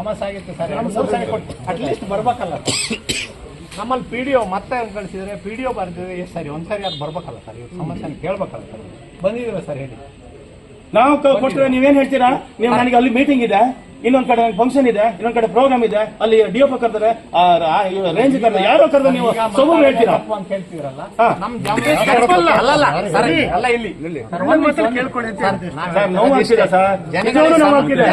ಸಮಸ್ಯೆ ಆಗಿತ್ತು ಸರ್. ಎರಡು ಮೂರು ಸರಿ ಕೊಟ್ಟು ಅಟ್ಲೀಸ್ಟ್ ಬರ್ಬೇಕಲ್ಲ ನಮ್ಮಲ್ಲಿ ಪಿ ಡಿ ಒ ಮತ್ತೆ ಕಳಿಸಿದ್ರೆ ಪಿ ಡಿ ಒ ಬರ್ದಿದ್ರೆ ಎಷ್ಟು ಸರಿ? ಒಂದು ಸರಿ ಅದು ಬರ್ಬೇಕಲ್ಲ ಸರ್. ಇವ್ರ ಸಮಸ್ಯೆನ ಕೇಳ್ಬೇಕಲ್ಲ ಸರ್. ಬಂದಿದ್ದೀರಾ ಸರ್ ಹೇಳಿ? ನಾವು ಕೊಟ್ಟರೆ ನೀವೇನು ನೀವೇನ್ ಹೇಳ್ತೀರಾ? ನೀವು ನನಗೆ ಅಲ್ಲಿ ಮೀಟಿಂಗ್ ಇದೆ. ಇನ್ನೊಂದ್ ಕಡೆ ಫಂಕ್ಷನ್ ಇದೆ ಇನ್ನೊಂದ್ ಕಡೆ ಪ್ರೋಗ್ರಾಮ್ ಇದೆ ಅಲ್ಲಿ ಡಿಒಪ ಕರ್ತಾರೆ ರೇಂಜ್ ಕರ್ತಾರೆ ಯಾರೋ ಕರೆದ್ರೆ ನೀವು ಸೊಗು ಹೇಳ್ತೀರಾ? ಅಂತ ಹೇಳ್ತೀರಲ್ಲ? ಹಾ. ಜವಾಬ್ದಾರಿ ಅಲ್ಲಲ್ಲ ಸರ್. ಅಲ್ಲ ಇಲ್ಲಿ. ಸರ್, ಒಂದ್ ನಿಮಿಷ. ಕೇಳ್ಕೊಳ್ಳಿ ಅಂತ ಸರ್ ನೋವು ಆಗ್ತಿದೆ ಸರ್. ಜನಗಳಿಗೆ ನಿಜವಾಗ್ಲೂ ನೋವು ಆಗ್ತಿದೆ.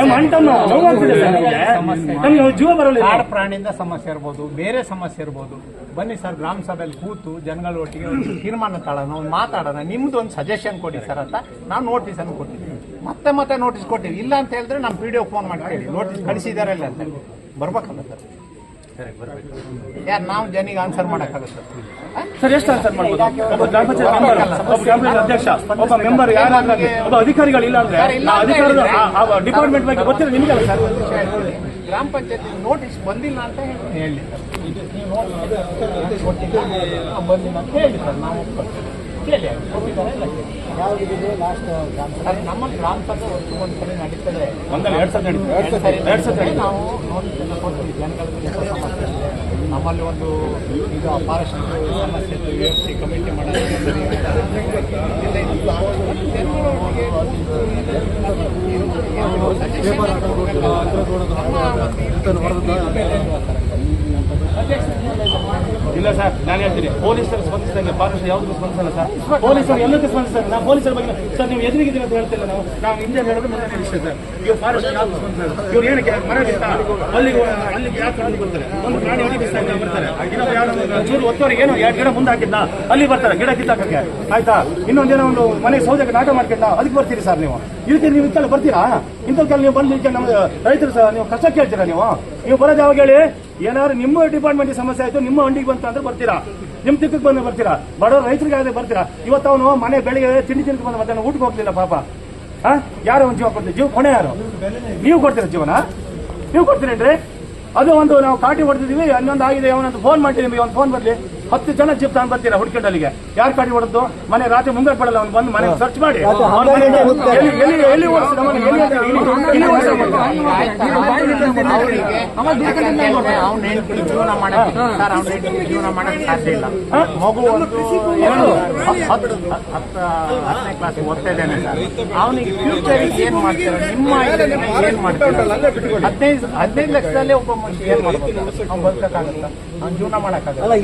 ನಮ್ಮ ಅಂಟನ್ನು ನೋವು ಆಗ್ತಿದೆ ಸರ್. ನಮಗೆ. ನಮ್ಗೆ ಜೀವ ಬರಲ್ಲ ಕಾಡು ಪ್ರಾಣಿಯಿಂದ ಸಮಸ್ಯೆ ಇರ್ಬೋದು ಬೇರೆ ಸಮಸ್ಯೆ ಇರ್ಬೋದು. ಬನ್ನಿ ಸರ್ ಗ್ರಾಮ ಸಭೆಯಲ್ಲಿ ಕೂತು ಜನಗಳ ಒಟ್ಟಿಗೆ ಒಂದು ತೀರ್ಮಾನ ತಾಳೋಣ ಒಂದು ಮಾತಾಡೋಣ. ನಿಮ್ದು ಒಂದು ಸಜೆಷನ್ ಕೊಡಿ ಸರ್ ಅಂತ ನಾವು ನೋಟಿಸ್ ಅನ್ನು ಕೊಟ್ಟಿದ್ದೀವಿ ಮತ್ತೆ ಮತ್ತೆ ನೋಟಿಸ್ ಕೊಟ್ಟಿವಿ ಇಲ್ಲ ಅಂತ ಹೇಳಿದ್ರೆ ನಮ್ಮ ಪಿ ಡಿ ಫೋನ್ ಮಾಡಿ ಕೇಳಿ ನೋಟಿಸ್ ಕಳಿಸಿದಾರೆ ಇಲ್ಲ ಅಂತ ಹೇಳಿ ಬರ್ಬೇಕಲ್ಲ ಸರ್ ಯಾರು ನಾವು ಜನಿಗೆ ಆನ್ಸರ್ ಮಾಡೋಕ್ಕಾಗುತ್ತೆ ಸರ್ ಎಷ್ಟು ಆನ್ಸರ್ ಮಾಡ್ಬೋದು ಒಬ್ಬ ಗ್ರಾಮ ಪಂಚಾಯತ್ ಅಧ್ಯಕ್ಷ ಒಬ್ಬ ಮೆಂಬರ್ ಯಾರಾಗ್ಲಿ ಒಬ್ಬ ಅಧಿಕಾರಿಗಳು ಇಲ್ಲ ಅಂದ್ರೆ ಅಧಿಕಾರದ ಡಿಪಾರ್ಟ್ಮೆಂಟ್ ಬಗ್ಗೆ ಗೊತ್ತಿಲ್ಲ ನಿಮಗಲ್ಲ ಸರ್ ಗ್ರಾಮ ಪಂಚಾಯತ್ ನೋಟಿಸ್ ಬಂದಿಲ್ಲ ಅಂತ ಹೇಳಿ ಹೇಳಿ ಬಂದಿಲ್ಲ ಅಂತ ಹೇಳಿ ಸರ್ ನಾವು ನಮ್ಮಲ್ಲಿ ಗ್ರಾಮ ಸಭೆ? ವರ್ಷಕ್ಕೊಂದು ಸರಿ ನಡೀತದೆ. ಎರಡ್ ಸರಿ ಎರಡ್. ನಾವು ಜನಗಳಿಗೆ ಸಮಸ್ಯೆ ಇದೆ ನಮ್ಮಲ್ಲಿ ಒಂದು ಇದು ಅಪಾರೇಷನ್ ಸಮಸ್ಯೆ ಇತ್ತು. ಯು ಎಫ್ ಸಿ ಕಮಿಟಿ ಮಾಡೋದು ಇಲ್ಲ ಸರ್, ನಾನು ಹೇಳ್ತೀನಿ. ಪೊಲೀಸರು ಸ್ಪಂದಿಸಿದಂಗೆ ಫಾರೆಸ್ಟ್ ಯಾವ್ದು ಸ್ಪಂದಿಸಲ್ಲ ಸರ್. ಪೊಲೀಸರು ಎಲ್ಲದಕ್ಕೂ ಸ್ಪಂದಿಸ್ತಾರೆ ನಾವು ಪೊಲೀಸರ ಬಗ್ಗೆ ಸರ್, ನೀವು ಎದುರಿಗಿದ್ದೀರಿ ಅಂತ ಹೇಳ್ತಿಲ್ಲ ನಾವು. ನಾವು ಹಿಂದೆ ಹೇಳೋದು ಮುಂದೆ ವಿಷಯ ಸರ್. ಇವ್ರು ಫಾರೆಸ್ಟ್ ಯಾವ್ದು ಸ್ಪಂದಿಸಲ್ಲ ಇವ್ರು ಏನಕ್ಕೆ ಬಿತ್ತಾ? ಅಲ್ಲಿಗೆ ಅಲ್ಲಿಗೆ ಯಾಕೆ ಕರ್ಕೊಂಡು ಬರ್ತಾರೆ? ಒಂದು ಪ್ರಾಣಿ ಹೊಡಿ ಬಿಸ್ತಾ ಇದ್ರೆ ಬರ್ತಾರೆ. ಚೂರು ಒತ್ತೋರಿಗೆ ಏನೋ ಎರಡು ಗಿಡ ಮುಂದೆ ಹಾಕಿದ್ದ, ಅಲ್ಲಿ ಬರ್ತಾರೆ. ಗಿಡ ಕಿತ್ತಾಕಕ್ಕೆ. ಆಯ್ತಾ? ಇನ್ನೊಂದೇನೋ ಒಂದು ಮನೆ ಸೌದೆಗೆ ನಾಟ ಮಾಡ್ಕೊಂಡ, ಅದಕ್ಕೆ ಬರ್ತೀರಿ ಸರ್ ನೀವು. ಇದಕ್ಕೆ ನೀವು ಇತ್ತಲ್ಲ ಬರ್ತೀರಾ? ಇಂಥವ್ಕೆಲ್ಲ ನೀವು ಬಂದು ನಮ್ಮ ರೈತರು ಸಹ ನೀವು ಕಷ್ಟ ಕೇಳ್ತೀರಾ ನೀವು? ನೀವು ಬರೋದು ಯಾವಾಗ ಹೇಳಿ? ಏನಾದ್ರು ನಿಮ್ಮ ಡಿಪಾರ್ಟ್ಮೆಂಟ್ ಸಮಸ್ಯೆ ಆಯ್ತು, ನಿಮ್ಮ ಅಂಡಿಗೆ ಬಂತು ಅಂದ್ರೆ ಬರ್ತೀರಾ? ನಿಮ್ ತಿಕ್ಕಕ್ಕೆ ಬಂದು ಬರ್ತೀರಾ? ಬಡವ ರೈತರಿಗೆ ಆದ್ರೆ ಬರ್ತೀರಾ? ಇವತ್ತು ಅವನು ಮನೆ ಬೆಳಿಗ್ಗೆ ತಿಂಡಿ ತಿನ್ಕೊಂಡು ಬಂದು ಮಧ್ಯಾಹ್ನ ಊಟಕ್ಕೆ ಹೋಗ್ಲಿಲ್ಲ ಪಾಪ. ಹಾ? ಯಾರು ಒಂದು ಜೀವ ಕೊಡ್ತೀವಿ ಜೀವ ಕೊನೆ ಯಾರು? ನೀವು ಕೊಡ್ತೀರಾ ಜೀವನ? ನೀವು ಕೊಡ್ತೀರೇನ್ರಿ? ಅದು ಒಂದು ನಾವು ಕಾಟಿ ಹೊಡೆದಿದ್ದೀವಿ, ಇನ್ನೊಂದು ಆಗಿದೆ, ಅವನಂತ ಫೋನ್ ಮಾಡಿದ್ದೀವಿ ಒಂದು ಫೋನ್ ಬರ್ಲಿ. ಹತ್ತು ಜನ ಜೀಪ್ ತಗೊಂಡ್ ಬರ್ತೀರಾ ಹುಡ್ಕೊಂಡು ಅಲ್ಲಿಗೆ ಯಾರು ಕಾಟಿ ಹೊಡೆದು ಮನೆ ರಾತ್ರಿ ಮುಂದೆ ಪಡಲ್ಲ ಅವ್ನು ಬಂದು ಮನೆ ಸರ್ಚ್ ಮಾಡಿ ಜೀವನ ಮಾಡಕ್ಕೆ ಸರ್ ಅವ್ನ ಹೆಂಡತಿ ಜೀವನ ಮಾಡಕ್ಕೆ ಸಾಧ್ಯ ಇಲ್ಲ ಮಗು ಒಂದು ಹತ್ತನೇ ಕ್ಲಾಸ್ ಓದ್ತಾ ಇದ್ದಾನೆ ಸರ್ ಅವನಿಗೆ ಫ್ಯೂಚರ್ ಏನ್ ಮಾಡ್ತಾರೆ ನಿಮ್ಮ ಏನ್ ಮಾಡ್ತಾರೆ ಹದಿನೈದು ಹದಿನೈದು ಲಕ್ಷದಲ್ಲೇ ಒಬ್ಬ ಮನುಷ್ಯ ಏನ್ ಮಾಡ್ಬೋದು ಅವ್ನು ಬದುಕಕ್ಕಾಗತ್ತ ಅವ್ನು ಜೀವನ ಮಾಡಕ್ಕಾಗಲ್ಲ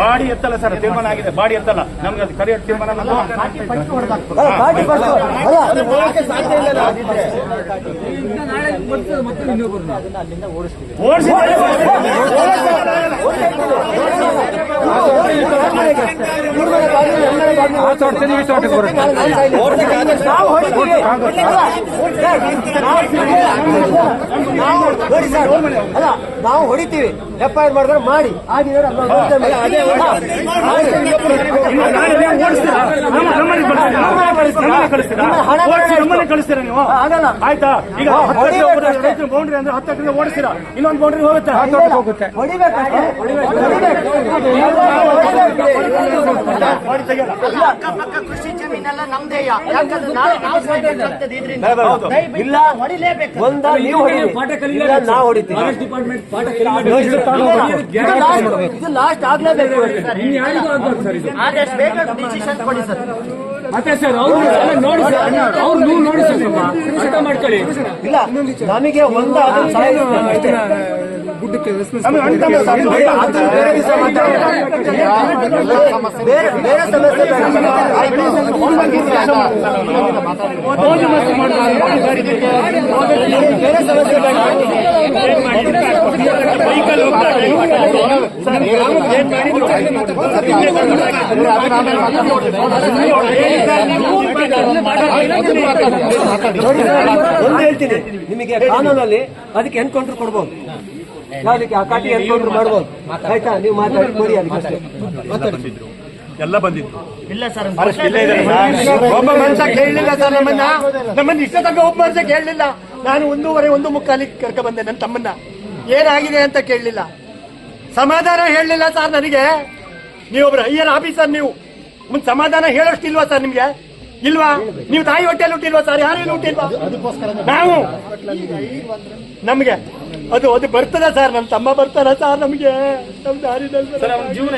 ಬಾಡಿ ಎತ್ತಲ್ಲ ಸರ್ ತೀರ್ಮಾನ ಆಗಿದೆ. ಬಾಡಿ ಎತ್ತಲ್ಲ. ನಮ್ಗೆ ಅದು ಕರೆಯೋ ತೀರ್ಮಾನ ಅಲ್ಲ. ಸರ್ ಅಲ್ಲ ನಾವು ಹೊಡಿತೀವಿ. ಎಫ್ ಐ ಆರ್ ಮಾಡಿದ್ರೆ ಮಾಡಿ. ಆಗಿದ್ರೆ ನಮ್ಮನೆ ಕಳಿಸ್ತೀರಾ? ನೀವು. ಆಯ್ತಾ ಈಗ. ರೈತರು ಬೌಂಡ್ರಿ ಅಂದ್ರೆ ಹತ್ತು ಎಕರೆ ಓಡಿಸ್ತೀರಾ ಇನ್ನೊಂದು ಬೌಂಡ್ರಿ ಹೋಗುತ್ತೆ. ಅಕ್ಕಪಕ್ಕ ಕೃಷಿ ಜಮೀನೆಲ್ಲ ಯಾಕಂದ್ರೆ ನಾಳೆ ನಾವು ಸಾಯ್ಬೇಕಾಗ್ತದೆ ಇದರಿಂದ ಹೌದು. ಇಲ್ಲ ಹೊಡಿಲೇಬೇಕು ಒಂದ ನೀವು ಹೊಡಿತೀವಿ ಇದು last- ಇದು ಲಾಸ್ಟ್ ಆಗ್ಲೇಬೇಕು ಆದಷ್ಟು ಬೇಗ ಡಿಸಿಷನ್ ಕೊಡಿ ಸರ್ ಮತ್ತೆ ಸರ್ ಅವ್ರು ನೋಡಿ ಸರ್ ಅವ್ರು ನೀವು ನೋಡಿ ಸರ್ ಅರ್ಥ ಮಾಡ್ಕೊಳ್ಳಿ ಇಲ್ಲ ನಮಗೆ ಒಂದು ಒಂದು ಹೇಳ್ತೀನಿ ನಿಮಗೆ ಕಾನೂನಲ್ಲಿ ಅದಕ್ಕೆ ಎನ್ಕೌಂಟರ್ ಕೊಡ್ಬೋದು ಯಾವ್ದಕ್ಕೆ ಆ ಕಾಟಿ ಎನ್ಕೌಂಟರ್ ಮಾಡ್ಬೋದು. ಆಯ್ತಾ? ನೀವು ಮಾತಾಡಿ ಕೊಡಿ ಅದಕ್ಕೆ ಅಷ್ಟೇ. ಎಲ್ಲ ಬಂದಿದ್ರು. ಇಲ್ಲ ಸರ್ ಒಬ್ಬ ಮನುಷ್ಯ ಕೇಳಲಿಲ್ಲ ಸರ್ ನಮ್ಮನ್ನ. ನಮ್ಮನ್ನ ಇಷ್ಟ ತನಕ ಒಬ್ಬ ಮನುಷ್ಯ ಕೇಳಲಿಲ್ಲ ನಾನು ಒಂದೂವರೆ ಒಂದು ಮುಕ್ಕಾಲಿಗೆ ಕರ್ಕ ಬಂದೆ ನನ್ನ ತಮ್ಮನ್ನ. ಏನಾಗಿದೆ ಅಂತ ಕೇಳಲಿಲ್ಲ ಸಮಾಧಾನ ಹೇಳಲಿಲ್ಲ ಸರ್ ನನಗೆ. ನೀವೊಬ್ರು ಹೈಯರ್ ಆಫೀಸರ್ ನೀವು. ಮುಂದೆ ಸಮಾಧಾನ ಹೇಳೋಷ್ಟಿಲ್ವಾ ಸರ್ ನಿಮ್ಗೆ? ಇಲ್ವಾ? ನೀವು ತಾಯಿ ಹೊಟ್ಟೆಯಲ್ಲಿ ಹುಟ್ಟಿಲ್ವಾ ಸರ್? ಯಾರು ಹುಟ್ಟಿಲ್ವಾ? ನಾವು ನಮ್ಗೆ ಅದು ಅದು ಬರ್ತದ ಸರ್ ನಮ್ಮ ತಮ್ಮ ಬರ್ತಾನ ಸರ್ ನಮ್ಗೆ. ನಮ್ ದಾರಿದಲ್ಲಿ ಸರ್, ಅವ್ನ ಜೀವನ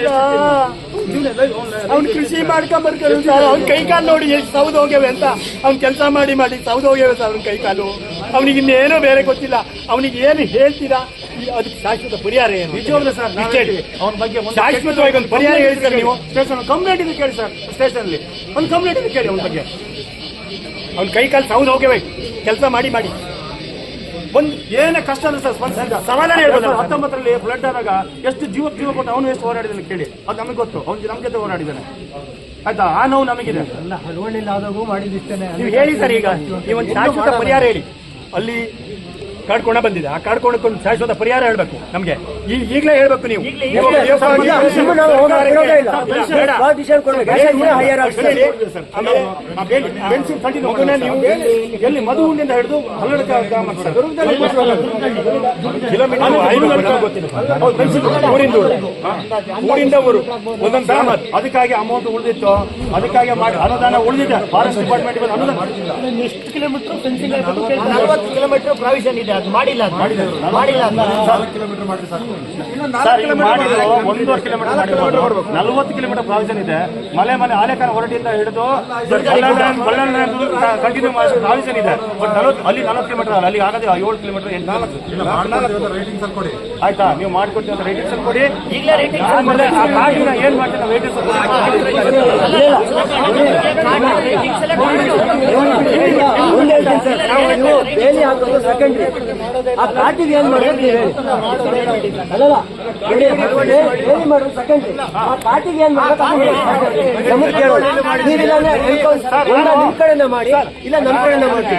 ಅವ್ನು ಕೃಷಿ ಮಾಡ್ಕೊಂಡ್ ಬರ್ತಾರೆ ಸರ್ ಅವ್ನ ಕೈ ಕಾಲು ನೋಡಿ ಎಷ್ಟು ಸೌದ್ ಹೋಗ್ಯವೆ ಅಂತ. ಅವ್ನ್ ಕೆಲಸ ಮಾಡಿ ಮಾಡಿ ಸೌದ್ ಹೋಗ್ಯವೆ ಸರ್ ಅವ್ನ ಕೈ ಕಾಲು ಅವನಿಗೆ ಇನ್ನೇನೋ ಬೇರೆ ಗೊತ್ತಿಲ್ಲ. ಅವ್ನಿಗೆ ಏನು ಹೇಳ್ತೀರಾ? ಅದಕ್ಕೆ ಶಾಶ್ವತ ಪರಿಹಾರ ಏನು? ನಿಜವಾದ ಸರ್ ಅವನ ಬಗ್ಗೆ ಒಂದು ಶಾಶ್ವತವಾಗಿ ಒಂದು ಪರಿಹಾರ ಹೇಳ್ತೀರಾ ನೀವು. ಸ್ಟೇಷನ್ ಕಂಪ್ಲೇಂಟ್ ಇದೆ ಕೇಳಿ ಸರ್ ಸ್ಟೇಷನ್ ಅಲ್ಲಿ ಒಂದು ಕಂಪ್ಲೇಂಟ್ ಇದೆ ಕೇಳಿ ಅವನ ಬಗ್ಗೆ. ಅವ್ನ ಕೈಕಾಲು ಸೌದ್ ಹೋಗ್ಯವೆ. ಕೆಲಸ ಮಾಡಿ ಮಾಡಿ. ಒಂದು ಏನೇ ಕಷ್ಟ ಸರ್ ಸ್ಪಂದಿಸಿದ ಸಮಾಧಾನ ಹೇಳ್ಬೋದಲ್ಲ? ಹತ್ತೊಂಬತ್ತರಲ್ಲಿ ಫ್ಲಡ್ ಆದಾಗ ಎಷ್ಟು ಜೀವ ಜೀವ ಕೊಟ್ಟು ಅವನು ಎಷ್ಟು ಹೋರಾಡಿದ್ದಾನೆ ಕೇಳಿ. ಅದು ನಮಗೆ ಗೊತ್ತು. ಅವ್ನು ನಮ್ಮ ಜೊತೆ ಹೋರಾಡಿದ್ದಾನೆ ಆಯ್ತಾ? ಆ ನೋವು ನಮಗಿದೆ. ನೀವು ಹೇಳಿ ಸರ್ ಈಗ. ನೀವು ಒಂದು ಶಾಶ್ವತ ಪರಿಹಾರ ಹೇಳಿ. ಅಲ್ಲಿ ಕಾಡ್ಕೊಂಡ ಬಂದಿದೆ ಆ ಕಾಡ್ಕೊಂಡಕ್ಕೊಂದು ಶಾಶ್ವತ ಪರಿಹಾರ ಹೇಳ್ಬೇಕು ನಮ್ಗೆ ಈ- ಈಗ್ಲೇ ಹೇಳ್ಬೇಕು ನೀವು ಎಲ್ಲಿ ಮಧು ಉಂಡಿಂದ ಹಿಡಿದು ಹಲ್ಲಡ ಊರಿಂದ ಊರು. ಊರಿಂದ ಊರು ಒಂದೊಂದು ಗ್ರಾಮ ಅದು. ಅದಕ್ಕಾಗಿ ಅಮೌಂಟ್ ಉಳಿದಿತ್ತು ಅದಕ್ಕಾಗಿ ಮಾಡಿ ಅನುದಾನ ಉಳಿದಿದೆ ಫಾರೆಸ್ಟ್ ಡಿಪಾರ್ಟ್ಮೆಂಟ್ ಅನುದಾನ ಎಷ್ಟು ಕಿಲೋಮೀಟರ್ ಪ್ರಾವಿಷನ್ ಇದೆ ಅದು ಮಾಡಿಲ್ಲ ಅದು. ಮಾಡಿಲ್ಲ ಅದು. ಸರ್ ಈಗ ಮಾಡಿದ್ರು ಒಂದೂವರೆ ಕಿಲೋಮೀಟರ್ ಮಾಡಿದ್ರು ನಲವತ್ತು ಕಿಲೋಮೀಟರ್ ಪ್ರಾವಿಷನ್ ಇದೆ ಮಲೆ ಮನೆ ಆಲೆಕಾರ ಹೊರಟಿಂದ ಹಿಡಿದು ಕಂಟಿನ್ಯೂ ಪ್ರಾವಿಷನ್ ಇದೆ ಬಟ್ ನಲವತ್ತು ಅಲ್ಲಿ ನಲವತ್ತು ಕಿಲೋಮೀಟರ್ ಅಲ್ಲ ಅಲ್ಲಿ ಆಗದೆ ಏಳು ಕಿಲೋಮೀಟರ್ ಎಂಟು ಆಯ್ತಾ ನೀವು ಮಾಡ್ಕೊಡ್ತೀವಿ ಅಂತ ರೇಟಿಂಗ್ಸ್ ಕೊಡಿ ರೇಟಿಂಗ್ ಏನ್ ಮಾಡ್ತೀವಿ ರೇಟಿಂಗ್ಸ್ ನೀವು ಬೇಲಿ ಹಾಕೋದು ಸೆಕೆಂಡ್ರಿ ಆ ಕಾಟಿಗೆ ಏನ್ ಮಾಡೋದು ಅಲ್ಲಲ್ಲ ಮಾಡೋದು ಆ ಏನ್ ನಿಮ್ ಕಡೆಯಿಂದ ಮಾಡಿ ಇಲ್ಲ ಕಡೆಯಿಂದ ಮಾಡ್ತೀವಿ.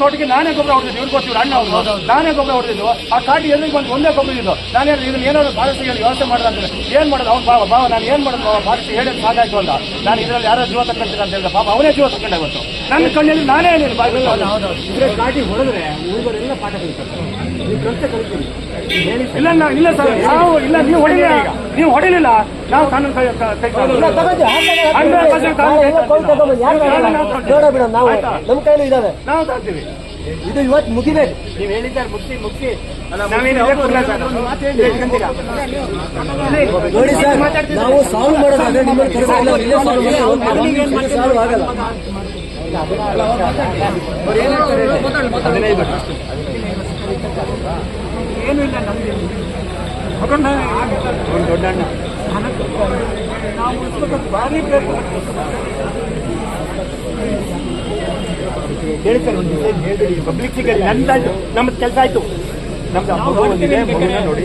ತೋಟಕ್ಕೆ ನಾನೇ ಗೊಬ್ಬರ ಹೊಡೆದಿದ್ದು. ಇವ್ರು ಕೊಡ್ತೀವಿ ಅಣ್ಣ ಅವ್ರು ನಾನೇ ಗೊಬ್ಬರ ಹೊಡೆದಿದ್ದು. ಆ ಕಾಟಿ ಎಲ್ಲಿಗೆ ಬಂದು ಒಂದೇ ಗೊಬ್ಬರ ಇದ್ದು. ನಾನೇ ಇದನ್ನ ಏನಾದ್ರು ಹೇಳಿ ವ್ಯವಸ್ಥೆ ಮಾಡಿದ್ರೆ ಏನ್ ಮಾಡೋದು? ಅವ್ನು ಬಾವ ಬಾವ ನಾನು ಏನ್ ಮಾಡೋದು? ಬಾವ ಫಾರೆಸ್ಟ್ ಹೇಳಿ ಸಾಕಾಯ್ತು ಅಂತ. ನಾನು ಇದರಲ್ಲಿ ಯಾರೋ ಜೀವ ತಕ್ಕಂತೀನಿ ಅಂತ ಹೇಳಿದ ಪಾಪ ಅವನೇ ಜೀವ ತಕೊಂಡೆ ಇವತ್ತು ನನ್ನ ಕಣ್ಣಲ್ಲಿ ನಾನೇ ನೀನು ಬಾಯ್ ಕಾಟಿ ಹೊಡೆದ್ರೆ ಉಳಿದವರೆಲ್ಲ ಪಾಠ ಕಲಿತೀರಿ ಇಲ್ಲ ಇಲ್ಲ ಸರ್. ನಾವು ಇಲ್ಲ ನೀವು ಹೊಡಿಲಿಲ್ಲ ನೀವು ಹೊಡಿಲಿಲ್ಲ. ನಾವು ಕಾನೂನು ನಾವು ನಮ್ಮ ಕೈಲೂ ಇದಾವೆ ನಾವು ತರ್ತೀವಿ ಇದು ಇವತ್ತು ಮುಗಿಬೇಕು. ನೀವು ಹೇಳಿದ್ದಾರೆ ಮುಗಿಸಿ ಮುಗಿಸಿ? ನೋಡಿ ಸರ್ ನಾವು ಸಾಲ್ವ್ ಮಾಡೋದಾದ್ರೆ ನಿಮ್ಮನ್ನು ಕರೆಸಲ್ಲ ಇಲ್ಲೇ ಸಾಲ್ವ್ ಮಾಡೋದು. ಸಾಲ್ವ್ ಆಗಲ್ಲ. ಹದಿನೈದು ಒಂದು ದೊಡ್ಡ ಅಣ್ಣ ಹೇಳಿ ಸರ್ ಒಂದು ಮೆಸೇಜ್ ಹೇಳ್ಬಿಡಿ. ಪಬ್ಲಿಕ್ ಸಿಗಲಿ ನಂದಾಯ್ತು ನಮ್ದು ಕೆಲಸ ಆಯ್ತು. ನಮ್ದು ಒಂದಿದೆ ನೋಡಿ.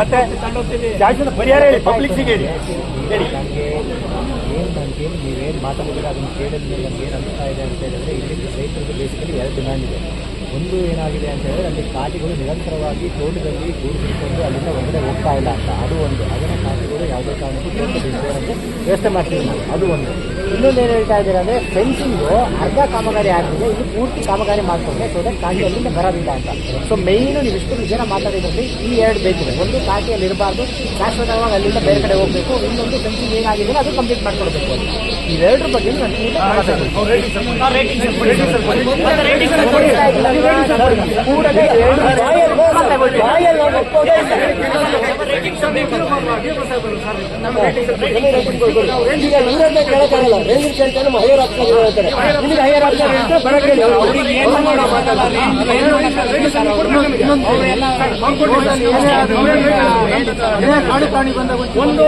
ಮತ್ತೆ ಜಾಸ್ತಿ ಪರಿಹಾರ ಹೇಳಿ ಪಬ್ಲಿಕ್ ಸಿಗಲಿ ಹೇಳಿ. ನೀವೇನು ಮಾತಾಡಿದ್ರೆ ಅದನ್ನು ಕೇಳಿದ ಮೇಲೆ ನಮ್ಗೆ ಏನು ಅನಿಸ್ತಾ ಇದೆ ಅಂತ ಹೇಳಿದ್ರೆ ಇಲ್ಲಿ ರೈತರಿಗೆ ಬೇಸಿಕಲಿ ಎರಡು ಡಿಮ್ಯಾಂಡ್ ಇದೆ. ಒಂದು ಏನಾಗಿದೆ ಅಂತ ಹೇಳಿದ್ರೆ ಅಲ್ಲಿ ಕಾಟಿಗಳು ನಿರಂತರವಾಗಿ ತೋಟದಲ್ಲಿ ಗೂಡು ಬಿಟ್ಕೊಂಡು ಅಲ್ಲಿಂದ ಹೊರಗಡೆ ಹೋಗ್ತಾ ಇಲ್ಲ ಅಂತ. ಅದು ಒಂದು. ಅದನ್ನು ಕಾಟಿಗಳು ಯಾವುದೇ ಕಾರಣಕ್ಕೂ ವ್ಯವಸ್ಥೆ ಮಾಡ್ತೀವಿ ನಾವು ಅದು ಒಂದು. ಇನ್ನೊಂದು ಏನು ಹೇಳ್ತಾ ಇದ್ದೀರಾ ಅಂದರೆ ಫೆನ್ಸಿಂಗು ಅರ್ಧ ಕಾಮಗಾರಿ ಆಗಿದೆ ಇಲ್ಲಿ ಪೂರ್ತಿ ಕಾಮಗಾರಿ ಮಾಡ್ಕೊಂಡ್ರೆ ಸೊ ದಟ್ ಕಾಟಿ ಅಲ್ಲಿಂದ ಬರೋದಿಲ್ಲ ಅಂತ. ಸೊ ಮೇಯ್ನು ನೀವು ಇಷ್ಟು ಜನ ಮಾತಾಡಿದ್ರೆ ಈ ಎರಡು ಬೇಕಿದೆ. ಒಂದು ಕಾಟಿಯಲ್ಲಿ ಇರಬಾರ್ದು ಶಾಶ್ವತವಾಗಿ ಅಲ್ಲಿಂದ ಬೇರೆ ಕಡೆ ಹೋಗಬೇಕು ಇನ್ನೊಂದು ಫೆನ್ಸಿಂಗ್ ಏನಾಗಿದೆ ಅದು ಕಂಪ್ಲೀಟ್ ಮಾಡ್ಕೊಳ್ಬೇಕು ಅಂತ. ಇವೆರಡರ ಬಗ್ಗೆ ನಾನು ಕೂಡಲೇ ಈಗ ಇವರನ್ನೇ ಕೇಳಕ್ಕಾಗಲ್ಲ ರೇಂಜಿಂಗ್ ಸೆಂಟರ್ ನಮ್ಮ ಹೈಯರ್ ಆಫೀಸರ್ ಹೇಳ್ತಾರೆ. ನಿಮಗೆ ಹೈಯರ್ ಆಫೀಸರ್ ಹೇಳ್ತಾರೆ. ಬರಕ್ಕೆ ಹೇಳಿ ಒಂದು